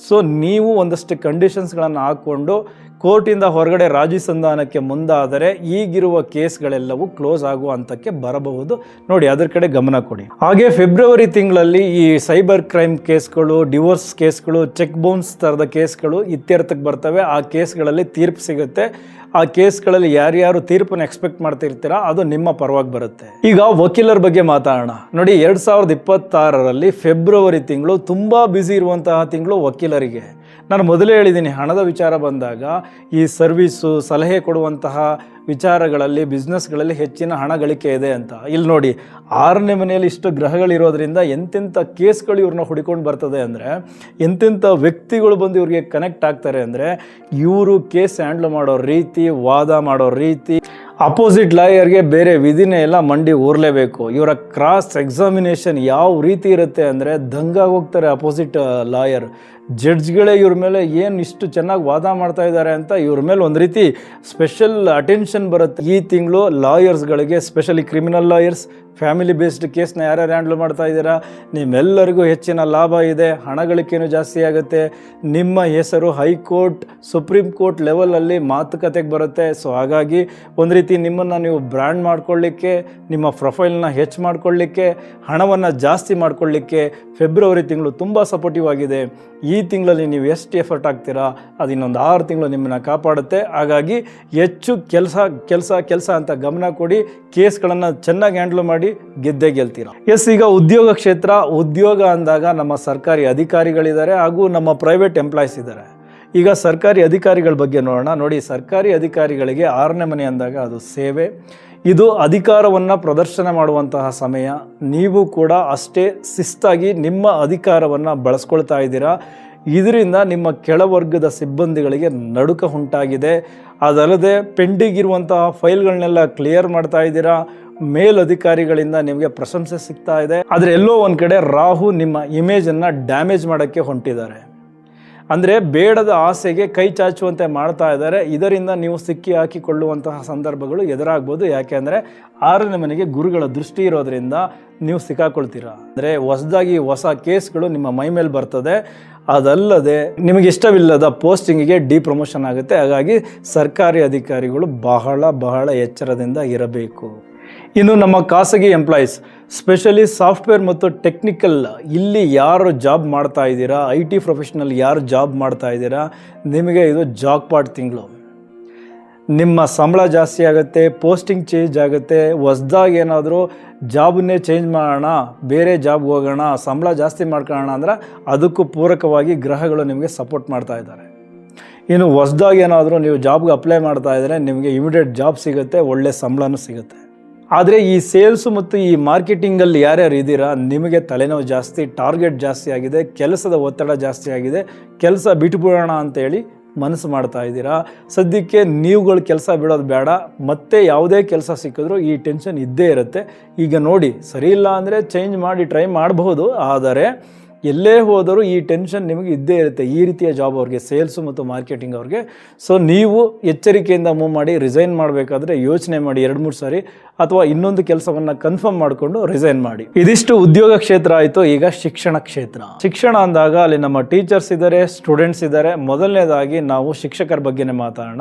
ಸೊ ನೀವು ಒಂದಷ್ಟು ಕಂಡೀಷನ್ಸ್ಗಳನ್ನು ಹಾಕ್ಕೊಂಡು ಕೋರ್ಟಿಂದ ಹೊರಗಡೆ ರಾಜಿ ಸಂಧಾನಕ್ಕೆ ಮುಂದಾದರೆ ಈಗಿರುವ ಕೇಸ್ಗಳೆಲ್ಲವೂ ಕ್ಲೋಸ್ ಆಗುವ ಹಂತಕ್ಕೆ ಬರಬಹುದು. ನೋಡಿ, ಅದರ ಕಡೆ ಗಮನ ಕೊಡಿ. ಹಾಗೆ ಫೆಬ್ರವರಿ ತಿಂಗಳಲ್ಲಿ ಈ ಸೈಬರ್ ಕ್ರೈಮ್ ಕೇಸ್ಗಳು ಡಿವೋರ್ಸ್ ಕೇಸ್ಗಳು ಚೆಕ್ ಬೌನ್ಸ್ ಥರದ ಕೇಸ್ಗಳು ಇತ್ಯರ್ಥಕ್ಕೆ ಬರ್ತವೆ. ಆ ಕೇಸ್ಗಳಲ್ಲಿ ತೀರ್ಪು ಸಿಗುತ್ತೆ. ಆ ಕೇಸ್ಗಳಲ್ಲಿ ಯಾರ್ಯಾರು ತೀರ್ಪನ್ನು ಎಕ್ಸ್ಪೆಕ್ಟ್ ಮಾಡ್ತಿರ್ತೀರಾ, ಅದು ನಿಮ್ಮ ಪರವಾಗಿ ಬರುತ್ತೆ. ಈಗ ವಕೀಲರ ಬಗ್ಗೆ ಮಾತಾಡೋಣ. ನೋಡಿ, ಎರಡ್ ಸಾವಿರದ ಇಪ್ಪತ್ತಾರರಲ್ಲಿ ಫೆಬ್ರವರಿ ತಿಂಗಳು ತುಂಬ ಬ್ಯುಸಿ ಇರುವಂತಹ ತಿಂಗಳು ವಕೀಲರಿಗೆ. ನಾನು ಮೊದಲೇ ಹೇಳಿದ್ದೀನಿ, ಹಣದ ವಿಚಾರ ಬಂದಾಗ ಈ ಸರ್ವೀಸು, ಸಲಹೆ ಕೊಡುವಂತಹ ವಿಚಾರಗಳಲ್ಲಿ, ಬಿಸ್ನೆಸ್ಗಳಲ್ಲಿ ಹೆಚ್ಚಿನ ಹಣ ಗಳಿಕೆ ಇದೆ ಅಂತ. ಇಲ್ಲಿ ನೋಡಿ, ಆರನೇ ಮನೆಯಲ್ಲಿ ಇಷ್ಟು ಗ್ರಹಗಳಿರೋದ್ರಿಂದ ಎಂತೆಂಥ ಕೇಸ್ಗಳು ಇವ್ರನ್ನ ಹುಡಿಕೊಂಡು ಬರ್ತದೆ ಅಂದರೆ, ಎಂತೆಂಥ ವ್ಯಕ್ತಿಗಳು ಬಂದು ಇವ್ರಿಗೆ ಕನೆಕ್ಟ್ ಆಗ್ತಾರೆ ಅಂದರೆ, ಇವರು ಕೇಸ್ ಹ್ಯಾಂಡಲ್ ಮಾಡೋ ರೀತಿ, ವಾದ ಮಾಡೋ ರೀತಿ, ಅಪೋಸಿಟ್ ಲಾಯರ್ಗೆ ಬೇರೆ ವಿಧಿನೇ ಎಲ್ಲ ಮಂಡಿ ಊರಲೇಬೇಕು. ಇವರ ಕ್ರಾಸ್ ಎಕ್ಸಾಮಿನೇಷನ್ ಯಾವ ರೀತಿ ಇರುತ್ತೆ ಅಂದರೆ ದಂಗಾಗಿ ಹೋಗ್ತಾರೆ ಅಪೋಸಿಟ್ ಲಾಯರ್. ಜಡ್ಜ್ಗಳೇ ಇವ್ರ ಮೇಲೆ ಏನು ಇಷ್ಟು ಚೆನ್ನಾಗಿ ವಾದ ಮಾಡ್ತಾ ಇದ್ದಾರೆ ಅಂತ ಇವ್ರ ಮೇಲೆ ಒಂದು ರೀತಿ ಸ್ಪೆಷಲ್ ಅಟೆನ್ಷನ್ ಬರುತ್ತೆ. ಈ ತಿಂಗಳು ಲಾಯರ್ಸ್ಗಳಿಗೆ specially criminal lawyers family based ಕೇಸ್ನ ಯಾರ್ಯಾರು ಹ್ಯಾಂಡಲ್ ಮಾಡ್ತಾ ಇದ್ದೀರಾ? ನಿಮ್ಮೆಲ್ಲರಿಗೂ ಹೆಚ್ಚಿನ ಲಾಭ ಇದೆ ಹಣ ಜಾಸ್ತಿ ಆಗುತ್ತೆ? ನಿಮ್ಮ ಹೆಸರು ಹೈಕೋರ್ಟ್, ಸುಪ್ರೀಂ ಕೋರ್ಟ್ ಲೆವೆಲಲ್ಲಿ ಮಾತುಕತೆಗೆ ಬರುತ್ತೆ. ಸೊ ಹಾಗಾಗಿ ಒಂದು ರೀತಿ ನಿಮ್ಮನ್ನು ನೀವು ಬ್ರ್ಯಾಂಡ್ ಮಾಡ್ಕೊಳ್ಳಿಕ್ಕೆ, ನಿಮ್ಮ ಪ್ರೊಫೈಲ್ನ ಹೆಚ್ಚು ಮಾಡ್ಕೊಳ್ಳಿಕ್ಕೆ, ಹಣವನ್ನು ಜಾಸ್ತಿ ಮಾಡಿಕೊಳ್ಳಿಕ್ಕೆ ಫೆಬ್ರವರಿ ತಿಂಗಳು ತುಂಬ ಸಪೋರ್ಟಿವ್ ಆಗಿದೆ. ಈ ತಿಂಗಳಲ್ಲಿ ನೀವು ಎಷ್ಟು ಎಫರ್ಟ್ ಆಗ್ತೀರಾ ಅದು ಇನ್ನೊಂದು ಆರು ತಿಂಗಳು ನಿಮ್ಮನ್ನು ಕಾಪಾಡುತ್ತೆ. ಹಾಗಾಗಿ ಹೆಚ್ಚು ಕೆಲಸ ಕೆಲಸ ಕೆಲಸ ಅಂತ ಗಮನ ಕೊಡಿ, ಕೇಸ್ಗಳನ್ನು ಚೆನ್ನಾಗಿ ಹ್ಯಾಂಡಲ್ ಮಾಡಿ ಗೆದ್ದೇ ಗೆಲ್ತೀರಾ. ಎಸ್, ಈಗ ಉದ್ಯೋಗ ಕ್ಷೇತ್ರ, ಉದ್ಯೋಗ ಅಂದಾಗ ನಮ್ಮ ಸರ್ಕಾರಿ ಅಧಿಕಾರಿಗಳಿದ್ದಾರೆ ಹಾಗೂ ನಮ್ಮ ಪ್ರೈವೇಟ್ ಎಂಪ್ಲಾಯೀಸ್ ಇದ್ದಾರೆ. ಈಗ ಸರ್ಕಾರಿ ಅಧಿಕಾರಿಗಳ ಬಗ್ಗೆ ನೋಡೋಣ. ನೋಡಿ, ಸರ್ಕಾರಿ ಅಧಿಕಾರಿಗಳಿಗೆ ಆರನೇ ಮನೆ ಅಂದಾಗ ಅದು ಸೇವೆ. ಇದು ಅಧಿಕಾರವನ್ನು ಪ್ರದರ್ಶನ ಮಾಡುವಂತಹ ಸಮಯ. ನೀವು ಕೂಡ ಅಷ್ಟೇ ಶಿಸ್ತಾಗಿ ನಿಮ್ಮ ಅಧಿಕಾರವನ್ನು ಬಳಸ್ಕೊಳ್ತಾ ಇದ್ದೀರಾ. ಇದರಿಂದ ನಿಮ್ಮ ಕೆಳವರ್ಗದ ಸಿಬ್ಬಂದಿಗಳಿಗೆ ನಡುಕ ಉಂಟಾಗಿದೆ. ಅದಲ್ಲದೆ ಪೆಂಡಿಂಗ್ ಇರುವಂತಹ ಫೈಲ್ಗಳನ್ನೆಲ್ಲ ಕ್ಲಿಯರ್ ಮಾಡ್ತಾ ಇದ್ದೀರಾ? ಮೇಲಧಿಕಾರಿಗಳಿಂದ ನಿಮಗೆ ಪ್ರಶಂಸೆ ಸಿಗ್ತಾ ಇದೆ. ಆದರೆ ಎಲ್ಲೋ ಒಂದು ಕಡೆ ರಾಹು ನಿಮ್ಮ ಇಮೇಜನ್ನು ಡ್ಯಾಮೇಜ್ ಮಾಡೋಕ್ಕೆ ಹೊಂಟಿದ್ದಾರೆ. ಅಂದರೆ ಬೇಡದ ಆಸೆಗೆ ಕೈ ಚಾಚುವಂತೆ ಮಾಡ್ತಾ ಇದ್ದಾರೆ. ಇದರಿಂದ ನೀವು ಸಿಕ್ಕಿ ಹಾಕಿಕೊಳ್ಳುವಂತಹ ಸಂದರ್ಭಗಳು ಎದುರಾಗ್ಬೋದು. ಯಾಕೆಂದರೆ ಆರನೇ ಮನೆಗೆ ಗುರುಗಳ ದೃಷ್ಟಿ ಇರೋದರಿಂದ ನೀವು ಸಿಕ್ಕಾಕೊಳ್ತೀರಾ. ಅಂದರೆ ಹೊಸದಾಗಿ ಹೊಸ ಕೇಸ್ಗಳು ನಿಮ್ಮ ಮೈ ಮೇಲೆ ಬರ್ತದೆ. ಅದಲ್ಲದೆ ನಿಮಗೆ ಇಷ್ಟವಿಲ್ಲದ ಪೋಸ್ಟಿಂಗಿಗೆ ಡಿ ಪ್ರಮೋಷನ್ ಆಗುತ್ತೆ. ಹಾಗಾಗಿ ಸರ್ಕಾರಿ ಅಧಿಕಾರಿಗಳು ಬಹಳ ಬಹಳ ಎಚ್ಚರದಿಂದ ಇರಬೇಕು. ಇನ್ನು ನಮ್ಮ ಖಾಸಗಿ ಎಂಪ್ಲಾಯೀಸ್ ಸ್ಪೆಷಲಿ ಸಾಫ್ಟ್ವೇರ್ ಮತ್ತು ಟೆಕ್ನಿಕಲ್ ಇಲ್ಲಿ ಯಾರು ಜಾಬ್ ಮಾಡ್ತಾ ಇದ್ದೀರಾ? ಐ ಟಿ ಪ್ರೊಫೆಷನಲ್ ಯಾರು ಜಾಬ್ ಮಾಡ್ತಾ ಇದ್ದೀರಾ? ನಿಮಗೆ ಇದು ಜಾಕ್ ಪಾಟ್ ತಿಂಗಳು. ನಿಮ್ಮ ಸಂಬಳ ಜಾಸ್ತಿ ಆಗುತ್ತೆ, ಪೋಸ್ಟಿಂಗ್ ಚೇಂಜ್ ಆಗುತ್ತೆ, ಹೊಸ್ದಾಗಿ ಏನಾದರೂ ಜಾಬನ್ನೇ ಚೇಂಜ್ ಮಾಡೋಣ, ಬೇರೆ ಜಾಬ್ಗೆ ಹೋಗೋಣ, ಸಂಬಳ ಜಾಸ್ತಿ ಮಾಡ್ಕೊಳ್ಳೋಣ ಅಂದರೆ ಅದಕ್ಕೂ ಪೂರಕವಾಗಿ ಗ್ರಹಗಳು ನಿಮಗೆ ಸಪೋರ್ಟ್ ಮಾಡ್ತಾ ಇದ್ದಾರೆ. ಇನ್ನು ಹೊಸ್ದಾಗಿ ಏನಾದರೂ ನೀವು ಜಾಬ್ಗೆ ಅಪ್ಲೈ ಮಾಡ್ತಾ ಇದ್ದರೆ ನಿಮಗೆ ಇಮಿಡಿಯೇಟ್ ಜಾಬ್ ಸಿಗುತ್ತೆ, ಒಳ್ಳೆ ಸಂಬಳನೂ ಸಿಗುತ್ತೆ. ಆದರೆ ಈ ಸೇಲ್ಸು ಮತ್ತು ಈ ಮಾರ್ಕೆಟಿಂಗಲ್ಲಿ ಯಾರ್ಯಾರು ಇದ್ದೀರಾ, ನಿಮಗೆ ತಲೆನೋವು ಜಾಸ್ತಿ, ಟಾರ್ಗೆಟ್ ಜಾಸ್ತಿ ಆಗಿದೆ, ಕೆಲಸದ ಒತ್ತಡ ಜಾಸ್ತಿ ಆಗಿದೆ, ಕೆಲಸ ಬಿಟ್ಬಿಡೋಣ ಅಂತೇಳಿ ಮನಸ್ಸು ಮಾಡ್ತಾ ಇದ್ದೀರಾ? ಸದ್ಯಕ್ಕೆ ನೀವುಗಳು ಕೆಲಸ ಬಿಡೋದು ಬೇಡ, ಮತ್ತೆ ಯಾವುದೇ ಕೆಲಸ ಸಿಕ್ಕಿದ್ರೂ ಈ ಟೆನ್ಷನ್ ಇದ್ದೇ ಇರುತ್ತೆ. ಈಗ ನೋಡಿ, ಸರಿ ಇಲ್ಲ ಅಂದರೆ ಚೇಂಜ್ ಮಾಡಿ ಟ್ರೈ ಮಾಡಬಹುದು ಆದರೆ ಎಲ್ಲೇ ಹೋದರೂ ಈ ಟೆನ್ಷನ್ ನಿಮಗೆ ಇದ್ದೇ ಇರುತ್ತೆ. ಈ ರೀತಿಯ ಜಾಬ್ ಅವ್ರಿಗೆ ಸೇಲ್ಸು ಮತ್ತು ಮಾರ್ಕೆಟಿಂಗ್ ಅವ್ರಿಗೆ. ಸೊ ನೀವು ಎಚ್ಚರಿಕೆಯಿಂದ ಮೂವ್ ಮಾಡಿ ರಿಸೈನ್ ಮಾಡಬೇಕಾದ್ರೆ ಯೋಚನೆ ಮಾಡಿ ಎರಡು, ಮೂರು ಸಾರಿ, ಅಥವಾ ಇನ್ನೊಂದು ಕೆಲಸವನ್ನು ಕನ್ಫರ್ಮ್ ಮಾಡಿಕೊಂಡು ರಿಸೈನ್ ಮಾಡಿ. ಇದಿಷ್ಟು ಉದ್ಯೋಗ ಕ್ಷೇತ್ರ ಆಯಿತು. ಈಗ ಶಿಕ್ಷಣ ಕ್ಷೇತ್ರ. ಶಿಕ್ಷಣ ಅಂದಾಗ ಅಲ್ಲಿ ನಮ್ಮ ಟೀಚರ್ಸ್ ಇದ್ದಾರೆ ಸ್ಟೂಡೆಂಟ್ಸ್ ಇದ್ದಾರೆ. ಮೊದಲನೇದಾಗಿ ನಾವು ಶಿಕ್ಷಕರ ಬಗ್ಗೆನೇ ಮಾತಾಡೋಣ.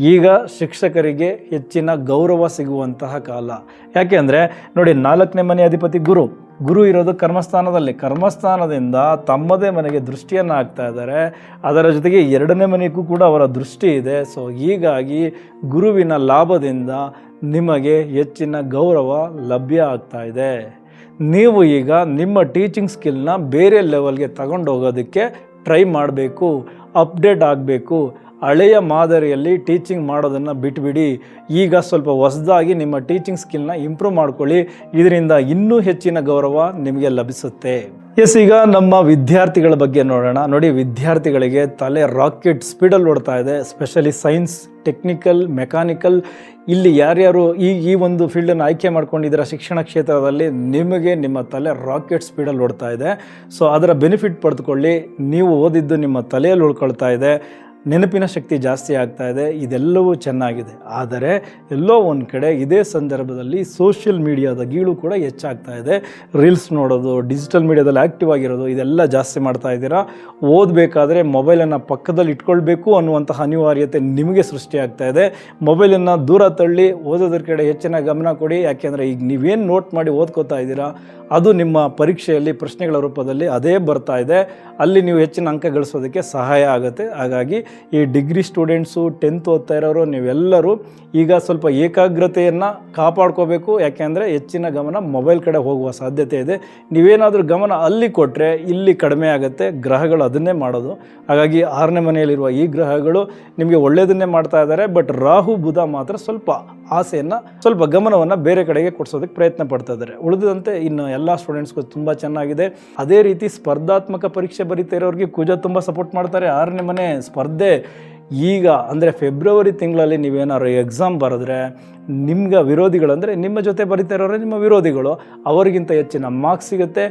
ಈಗ ಶಿಕ್ಷಕರಿಗೆ ಹೆಚ್ಚಿನ ಗೌರವ ಸಿಗುವಂತಹ ಕಾಲ. ಯಾಕೆ ಅಂದರೆ, ನೋಡಿ ನಾಲ್ಕನೇ ಮನೆ ಅಧಿಪತಿ ಗುರು. ಗುರು ಇರೋದು ಕರ್ಮಸ್ಥಾನದಲ್ಲಿ. ಕರ್ಮಸ್ಥಾನದಿಂದ ತಮ್ಮದೇ ಮನೆಗೆ ದೃಷ್ಟಿಯನ್ನು ಹಾಕ್ತಾ ಇದ್ದಾರೆ. ಅದರ ಜೊತೆಗೆ ಎರಡನೇ ಮನೆಗೂ ಕೂಡ ಅವರ ದೃಷ್ಟಿ ಇದೆ. ಸೊ ಹೀಗಾಗಿ ಗುರುವಿನ ಲಾಭದಿಂದ ನಿಮಗೆ ಹೆಚ್ಚಿನ ಗೌರವ ಲಭ್ಯ ಆಗ್ತಾ ಇದೆ. ನೀವು ಈಗ ನಿಮ್ಮ ಟೀಚಿಂಗ್ ಸ್ಕಿಲ್ನ ಬೇರೆ ಲೆವೆಲ್ಗೆ ತಗೊಂಡು ಹೋಗೋದಕ್ಕೆ ಟ್ರೈ ಮಾಡಬೇಕು ಅಪ್ಡೇಟ್ ಆಗಬೇಕು. ಹಳೆಯ ಮಾದರಿಯಲ್ಲಿ ಟೀಚಿಂಗ್ ಮಾಡೋದನ್ನು ಬಿಟ್ಬಿಡಿ. ಈಗ ಸ್ವಲ್ಪ ಹೊಸದಾಗಿ ನಿಮ್ಮ ಟೀಚಿಂಗ್ ಸ್ಕಿಲ್ನ ಇಂಪ್ರೂವ್ ಮಾಡ್ಕೊಳ್ಳಿ. ಇದರಿಂದ ಇನ್ನೂ ಹೆಚ್ಚಿನ ಗೌರವ ನಿಮಗೆ ಲಭಿಸುತ್ತೆ. ಎಸ್, ಈಗ ನಮ್ಮ ವಿದ್ಯಾರ್ಥಿಗಳ ಬಗ್ಗೆ ನೋಡೋಣ. ನೋಡಿ, ವಿದ್ಯಾರ್ಥಿಗಳಿಗೆ ತಲೆ ರಾಕೆಟ್ ಸ್ಪೀಡಲ್ಲಿ ಓಡ್ತಾ ಇದೆ. ಸ್ಪೆಷಲಿ ಸೈನ್ಸ್ ಟೆಕ್ನಿಕಲ್ ಮೆಕ್ಯಾನಿಕಲ್ ಇಲ್ಲಿ ಯಾರ್ಯಾರು ಈ ಈ ಒಂದು ಫೀಲ್ಡನ್ನು ಆಯ್ಕೆ ಮಾಡ್ಕೊಂಡಿದ್ದೀರ ಶಿಕ್ಷಣ ಕ್ಷೇತ್ರದಲ್ಲಿ, ನಿಮಗೆ ನಿಮ್ಮ ತಲೆ ರಾಕೆಟ್ ಸ್ಪೀಡಲ್ಲಿ ಓಡ್ತಾ ಇದೆ. ಸೊ ಅದರ ಬೆನಿಫಿಟ್ ಪಡೆದುಕೊಳ್ಳಿ. ನೀವು ಓದಿದ್ದು ನಿಮ್ಮ ತಲೆಯಲ್ಲಿ ಉಳ್ಕೊಳ್ತಾ ಇದೆ. ನೆನಪಿನ ಶಕ್ತಿ ಜಾಸ್ತಿ ಆಗ್ತಾ ಇದೆ, ಇದೆಲ್ಲವೂ ಚೆನ್ನಾಗಿದೆ. ಆದರೆ ಎಲ್ಲೋ ಒಂದು ಕಡೆ ಇದೇ ಸಂದರ್ಭದಲ್ಲಿ ಸೋಷಿಯಲ್ ಮೀಡಿಯಾದ ಗೀಳು ಕೂಡ ಹೆಚ್ಚಾಗ್ತಾ ಇದೆ. ರೀಲ್ಸ್ ನೋಡೋದು ಡಿಜಿಟಲ್ ಮೀಡಿಯಾದಲ್ಲಿ ಆ್ಯಕ್ಟಿವ್ ಆಗಿರೋದು, ಇದೆಲ್ಲ ಜಾಸ್ತಿ ಮಾಡ್ತಾ ಇದ್ದೀರಾ? ಓದಬೇಕಾದ್ರೆ ಮೊಬೈಲನ್ನು ಪಕ್ಕದಲ್ಲಿ ಇಟ್ಕೊಳ್ಬೇಕು ಅನ್ನುವಂತಹ ಅನಿವಾರ್ಯತೆ ನಿಮಗೆ ಸೃಷ್ಟಿಯಾಗ್ತಾ ಇದೆ. ಮೊಬೈಲನ್ನು ದೂರ ತಳ್ಳಿ, ಓದೋದ್ರ ಕಡೆ ಹೆಚ್ಚಿನ ಗಮನ ಕೊಡಿ. ಯಾಕೆಂದರೆ ಈಗ ನೀವೇನು ನೋಟ್ ಮಾಡಿ ಓದ್ಕೋತಾ ಇದ್ದೀರಾ, ಅದು ನಿಮ್ಮ ಪರೀಕ್ಷೆಯಲ್ಲಿ, ಪ್ರಶ್ನೆಗಳ ರೂಪದಲ್ಲಿ ಅದೇ ಬರ್ತಾ ಇದೆ. ಅಲ್ಲಿ ನೀವು ಹೆಚ್ಚಿನ ಅಂಕ ಗಳಿಸೋದಕ್ಕೆ ಸಹಾಯ ಆಗುತ್ತೆ. ಹಾಗಾಗಿ ಈ ಡಿಗ್ರಿ ಸ್ಟೂಡೆಂಟ್ಸು ಟೆಂತ್ ಓದ್ತಾ ಇರೋರು, ನೀವೆಲ್ಲರೂ ಈಗ ಸ್ವಲ್ಪ ಏಕಾಗ್ರತೆಯನ್ನು ಕಾಪಾಡ್ಕೋಬೇಕು. ಯಾಕೆಂದರೆ ಹೆಚ್ಚಿನ ಗಮನ ಮೊಬೈಲ್ ಕಡೆ ಹೋಗುವ ಸಾಧ್ಯತೆ ಇದೆ. ನೀವೇನಾದರೂ ಗಮನ ಅಲ್ಲಿ ಕೊಟ್ಟರೆ ಇಲ್ಲಿ ಕಡಿಮೆ ಆಗುತ್ತೆ. ಗ್ರಹಗಳು ಅದನ್ನೇ ಮಾಡೋದು. ಹಾಗಾಗಿ ಆರನೇ ಮನೆಯಲ್ಲಿರುವ ಈ ಗ್ರಹಗಳು ನಿಮಗೆ ಒಳ್ಳೆಯದನ್ನೇ ಮಾಡ್ತಾ ಇದ್ದಾರೆ. ಬಟ್ ರಾಹು, ಬುಧ ಮಾತ್ರ ಸ್ವಲ್ಪ ಆಸೆಯನ್ನು, ಸ್ವಲ್ಪ ಗಮನವನ್ನು ಬೇರೆ ಕಡೆಗೆ ಕೊಡಿಸೋದಕ್ಕೆ ಪ್ರಯತ್ನ ಪಡ್ತಾ ಇದ್ದಾರೆ. ಉಳಿದಂತೆ ಇನ್ನು ಎಲ್ಲ ಸ್ಟೂಡೆಂಟ್ಸ್ಗೂ ತುಂಬ ಚೆನ್ನಾಗಿದೆ. ಅದೇ ರೀತಿ ಸ್ಪರ್ಧಾತ್ಮಕ ಪರೀಕ್ಷೆ ಬರೀತಾ ಇರೋರಿಗೆ ಕುಜ ತುಂಬ ಸಪೋರ್ಟ್ ಮಾಡ್ತಾರೆ. ಆರನೇ ಮನೆ ಸ್ಪರ್ಧೆ ಈಗ ಅಂದರೆ ಫೆಬ್ರವರಿ ತಿಂಗಳಲ್ಲಿ ನೀವೇನಾದ್ರು ಎಕ್ಸಾಮ್ ಬರೆದ್ರೆ ನಿಮ್ಗೆ ವಿರೋಧಿಗಳಂದರೆ ನಿಮ್ಮ ಜೊತೆ ಬರೀತಾ ಇರೋರೇ ನಿಮ್ಮ ವಿರೋಧಿಗಳು. ಅವರಿಗಿಂತ ಹೆಚ್ಚಿನ ಮಾರ್ಕ್ಸ್ ಸಿಗುತ್ತೆ.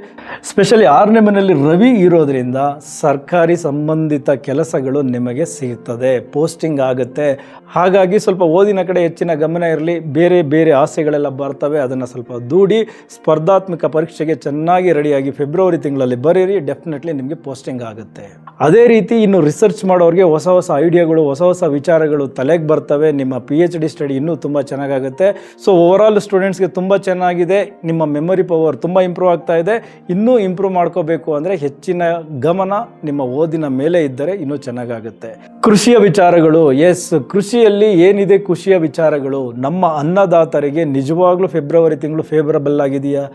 ಸ್ಪೆಷಲಿ ಆರನೇ ಮನೆಯಲ್ಲಿ ರವಿ ಇರೋದರಿಂದ ಸರ್ಕಾರಿ ಸಂಬಂಧಿತ ಕೆಲಸಗಳು ನಿಮಗೆ ಸಿಗುತ್ತದೆ ಪೋಸ್ಟಿಂಗ್ ಆಗುತ್ತೆ. ಹಾಗಾಗಿ ಸ್ವಲ್ಪ ಓದಿನ ಕಡೆ ಹೆಚ್ಚಿನ ಗಮನ ಇರಲಿ. ಬೇರೆ ಬೇರೆ ಆಸೆಗಳೆಲ್ಲ ಬರ್ತವೆ. ಅದನ್ನು ಸ್ವಲ್ಪ ದೂಡಿ ಸ್ಪರ್ಧಾತ್ಮಕ ಪರೀಕ್ಷೆಗೆ ಚೆನ್ನಾಗಿ ರೆಡಿಯಾಗಿ ಫೆಬ್ರವರಿ ತಿಂಗಳಲ್ಲಿ ಬರೀರಿ. ಡೆಫಿನೆಟ್ಲಿ ನಿಮಗೆ ಪೋಸ್ಟಿಂಗ್ ಆಗುತ್ತೆ. ಅದೇ ರೀತಿ ಇನ್ನು ರಿಸರ್ಚ್ ಮಾಡೋರಿಗೆ ಹೊಸ ಹೊಸ ಐಡಿಯಾಗಳು ಹೊಸ ಹೊಸ ವಿಚಾರಗಳು ತಲೆಗೆ ಬರ್ತವೆ. ನಿಮ್ಮ ಪಿ ಎಚ್ ಡಿ ಸ್ಟಡಿ ಇನ್ನೂ ತುಂಬ ಚೆನ್ನಾಗಾಗುತ್ತೆ. ಸೊ ಓವರಾಲ್ ಸ್ಟೂಡೆಂಟ್ಸ್ಗೆ ತುಂಬ ಚೆನ್ನಾಗಿದೆ. ನಿಮ್ಮ ಮೆಮೊರಿ ಪವರ್ ತುಂಬ ಇಂಪ್ರೂವ್ ಆಗ್ತಾ ಇದೆ. ಇನ್ನೂ ಇಂಪ್ರೂವ್ ಮಾಡ್ಕೋಬೇಕು ಅಂದರೆ ಹೆಚ್ಚಿನ ಗಮನ ನಿಮ್ಮ ಓದಿನ ಮೇಲೆ ಇದ್ದರೆ ಇನ್ನೂ ಚೆನ್ನಾಗಾಗುತ್ತೆ. ಕೃಷಿಯ ವಿಚಾರಗಳು ಎಸ್ ಕೃಷಿಯಲ್ಲಿ ಏನಿದೆ ಕೃಷಿಯ ವಿಚಾರಗಳು? ನಮ್ಮ ಅನ್ನದಾತರಿಗೆ ನಿಜವಾಗ್ಲೂ ಫೆಬ್ರವರಿ ತಿಂಗಳು ಫೇವರಬಲ್ ಆಗಿದೆಯಾ?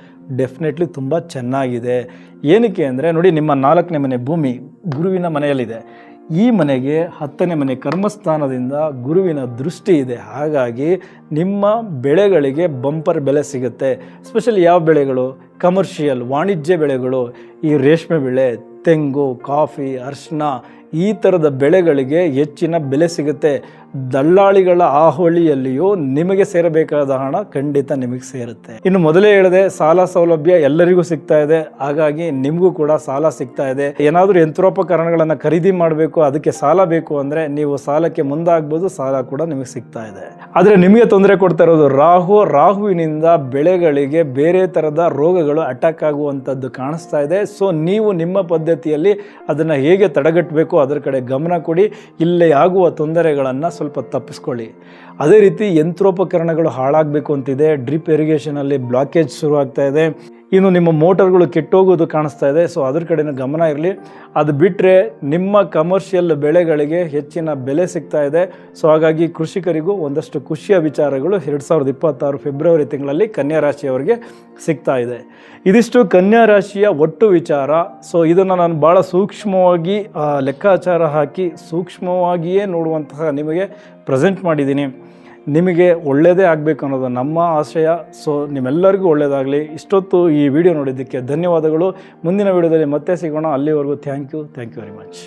ಡೆಫಿನೆಟ್ಲಿ ತುಂಬ ಚೆನ್ನಾಗಿದೆ. ಏನಕ್ಕೆ ಅಂದರೆ ನೋಡಿ, ನಿಮ್ಮ ನಾಲ್ಕನೇ ಮನೆ ಭೂಮಿ ಗುರುವಿನ ಮನೆಯಲ್ಲಿದೆ. ಈ ಮನೆಗೆ ಹತ್ತನೇ ಮನೆ ಕರ್ಮಸ್ಥಾನದಿಂದ ಗುರುವಿನ ದೃಷ್ಟಿ ಇದೆ. ಹಾಗಾಗಿ ನಿಮ್ಮ ಬೆಳೆಗಳಿಗೆ ಬಂಪರ್ ಬೆಲೆ ಸಿಗುತ್ತೆ. ಸ್ಪೆಷಲಿ ಯಾವ ಬೆಳೆಗಳು? ಕಮರ್ಷಿಯಲ್ ವಾಣಿಜ್ಯ ಬೆಳೆಗಳು. ಈ ರೇಷ್ಮೆ ಬೆಳೆ, ತೆಂಗು, ಕಾಫಿ ಅರಿಶಿನ ಈ ಥರದ ಬೆಳೆಗಳಿಗೆ ಹೆಚ್ಚಿನ ಬೆಲೆ ಸಿಗುತ್ತೆ. ದಳ್ಳಾಳಿಗಳ ಆಹೊಳಿಯಲ್ಲಿಯೂ ನಿಮಗೆ ಸೇರಬೇಕಾದ ಹಣ ಖಂಡಿತ ನಿಮಗೆ ಸೇರುತ್ತೆ. ಇನ್ನು ಮೊದಲೇ ಹೇಳಿದೆ, ಸಾಲ ಸೌಲಭ್ಯ ಎಲ್ಲರಿಗೂ ಸಿಗ್ತಾ ಇದೆ. ಹಾಗಾಗಿ ನಿಮಗೂ ಕೂಡ ಸಾಲ ಸಿಗ್ತಾ ಇದೆ. ಏನಾದರೂ ಯಂತ್ರೋಪಕರಣಗಳನ್ನು ಖರೀದಿ ಮಾಡಬೇಕು, ಅದಕ್ಕೆ ಸಾಲ ಬೇಕು ಅಂದರೆ ನೀವು ಸಾಲಕ್ಕೆ ಮುಂದಾಗ್ಬೋದು, ಸಾಲ ಕೂಡ ನಿಮಗೆ ಸಿಗ್ತಾ ಇದೆ. ಆದರೆ ನಿಮಗೆ ತೊಂದರೆ ಕೊಡ್ತಾ ಇರೋದು ರಾಹು. ರಾಹುವಿನಿಂದ ಬೆಳೆಗಳಿಗೆ ಬೇರೆ ಥರದ ರೋಗಗಳು ಅಟ್ಯಾಕ್ ಆಗುವಂಥದ್ದು ಕಾಣಿಸ್ತಾ ಇದೆ. ಸೊ ನೀವು ನಿಮ್ಮ ಪದ್ಧತಿಯಲ್ಲಿ ಅದನ್ನು ಹೇಗೆ ತಡೆಗಟ್ಟಬೇಕು, ಅದರ ಕಡೆ ಗಮನ ಕೊಡಿ. ಇಲ್ಲೇ ಆಗುವ ತೊಂದರೆಗಳನ್ನು ಸ್ವಲ್ಪ ತಪ್ಪಿಸ್ಕೊಳ್ಳಿ. ಅದೇ ರೀತಿ ಯಂತ್ರೋಪಕರಣಗಳು ಹಾಳಾಗಬೇಕು ಅಂತಿದೆ. ಡ್ರಿಪ್ ಇರಿಗೇಷನಲ್ಲಿ ಬ್ಲಾಕೇಜ್ ಶುರುವಾಗ್ತಾ ಇದೆ. ಇನ್ನು ನಿಮ್ಮ ಮೋಟರ್ಗಳು ಕೆಟ್ಟೋಗೋದು ಕಾಣಿಸ್ತಾ ಇದೆ, ಸೊ ಅದ್ರ ಕಡೆನೂ ಗಮನ ಇರಲಿ. ಅದು ಬಿಟ್ಟರೆ ನಿಮ್ಮ ಕಮರ್ಷಿಯಲ್ ಬೆಳೆಗಳಿಗೆ ಹೆಚ್ಚಿನ ಬೆಲೆ ಸಿಗ್ತಾ ಇದೆ. ಸೊ ಹಾಗಾಗಿ ಕೃಷಿಕರಿಗೂ ಒಂದಷ್ಟು ಖುಷಿಯ ವಿಚಾರಗಳು ಎರಡು ಸಾವಿರದ ಇಪ್ಪತ್ತಾರು ಫೆಬ್ರವರಿ ತಿಂಗಳಲ್ಲಿ ಕನ್ಯಾ ರಾಶಿಯವರಿಗೆ ಸಿಗ್ತಾ ಇದೆ. ಇದಿಷ್ಟು ಕನ್ಯಾ ರಾಶಿಯ ಒಟ್ಟು ವಿಚಾರ. ಸೊ ಇದನ್ನು ನಾನು ಭಾಳ ಸೂಕ್ಷ್ಮವಾಗಿ ಲೆಕ್ಕಾಚಾರ ಹಾಕಿ ಸೂಕ್ಷ್ಮವಾಗಿಯೇ ನೋಡುವಂತಹ ನಿಮಗೆ ಪ್ರೆಸೆಂಟ್ ಮಾಡಿದ್ದೀನಿ. ನಿಮಗೆ ಒಳ್ಳೆಯದೇ ಆಗಬೇಕು ಅನ್ನೋದು ನಮ್ಮ ಆಶಯ. ಸೊ ನಿಮ್ಮೆಲ್ಲರಿಗೂ ಒಳ್ಳೆಯದಾಗಲಿ ಇಷ್ಟೊತ್ತು ಈ ವಿಡಿಯೋ ನೋಡಿದ್ದಕ್ಕೆ ಧನ್ಯವಾದಗಳು. ಮುಂದಿನ ವಿಡಿಯೋದಲ್ಲಿ ಮತ್ತೆ ಸಿಗೋಣ. ಅಲ್ಲಿವರೆಗೂ thank you thank you very much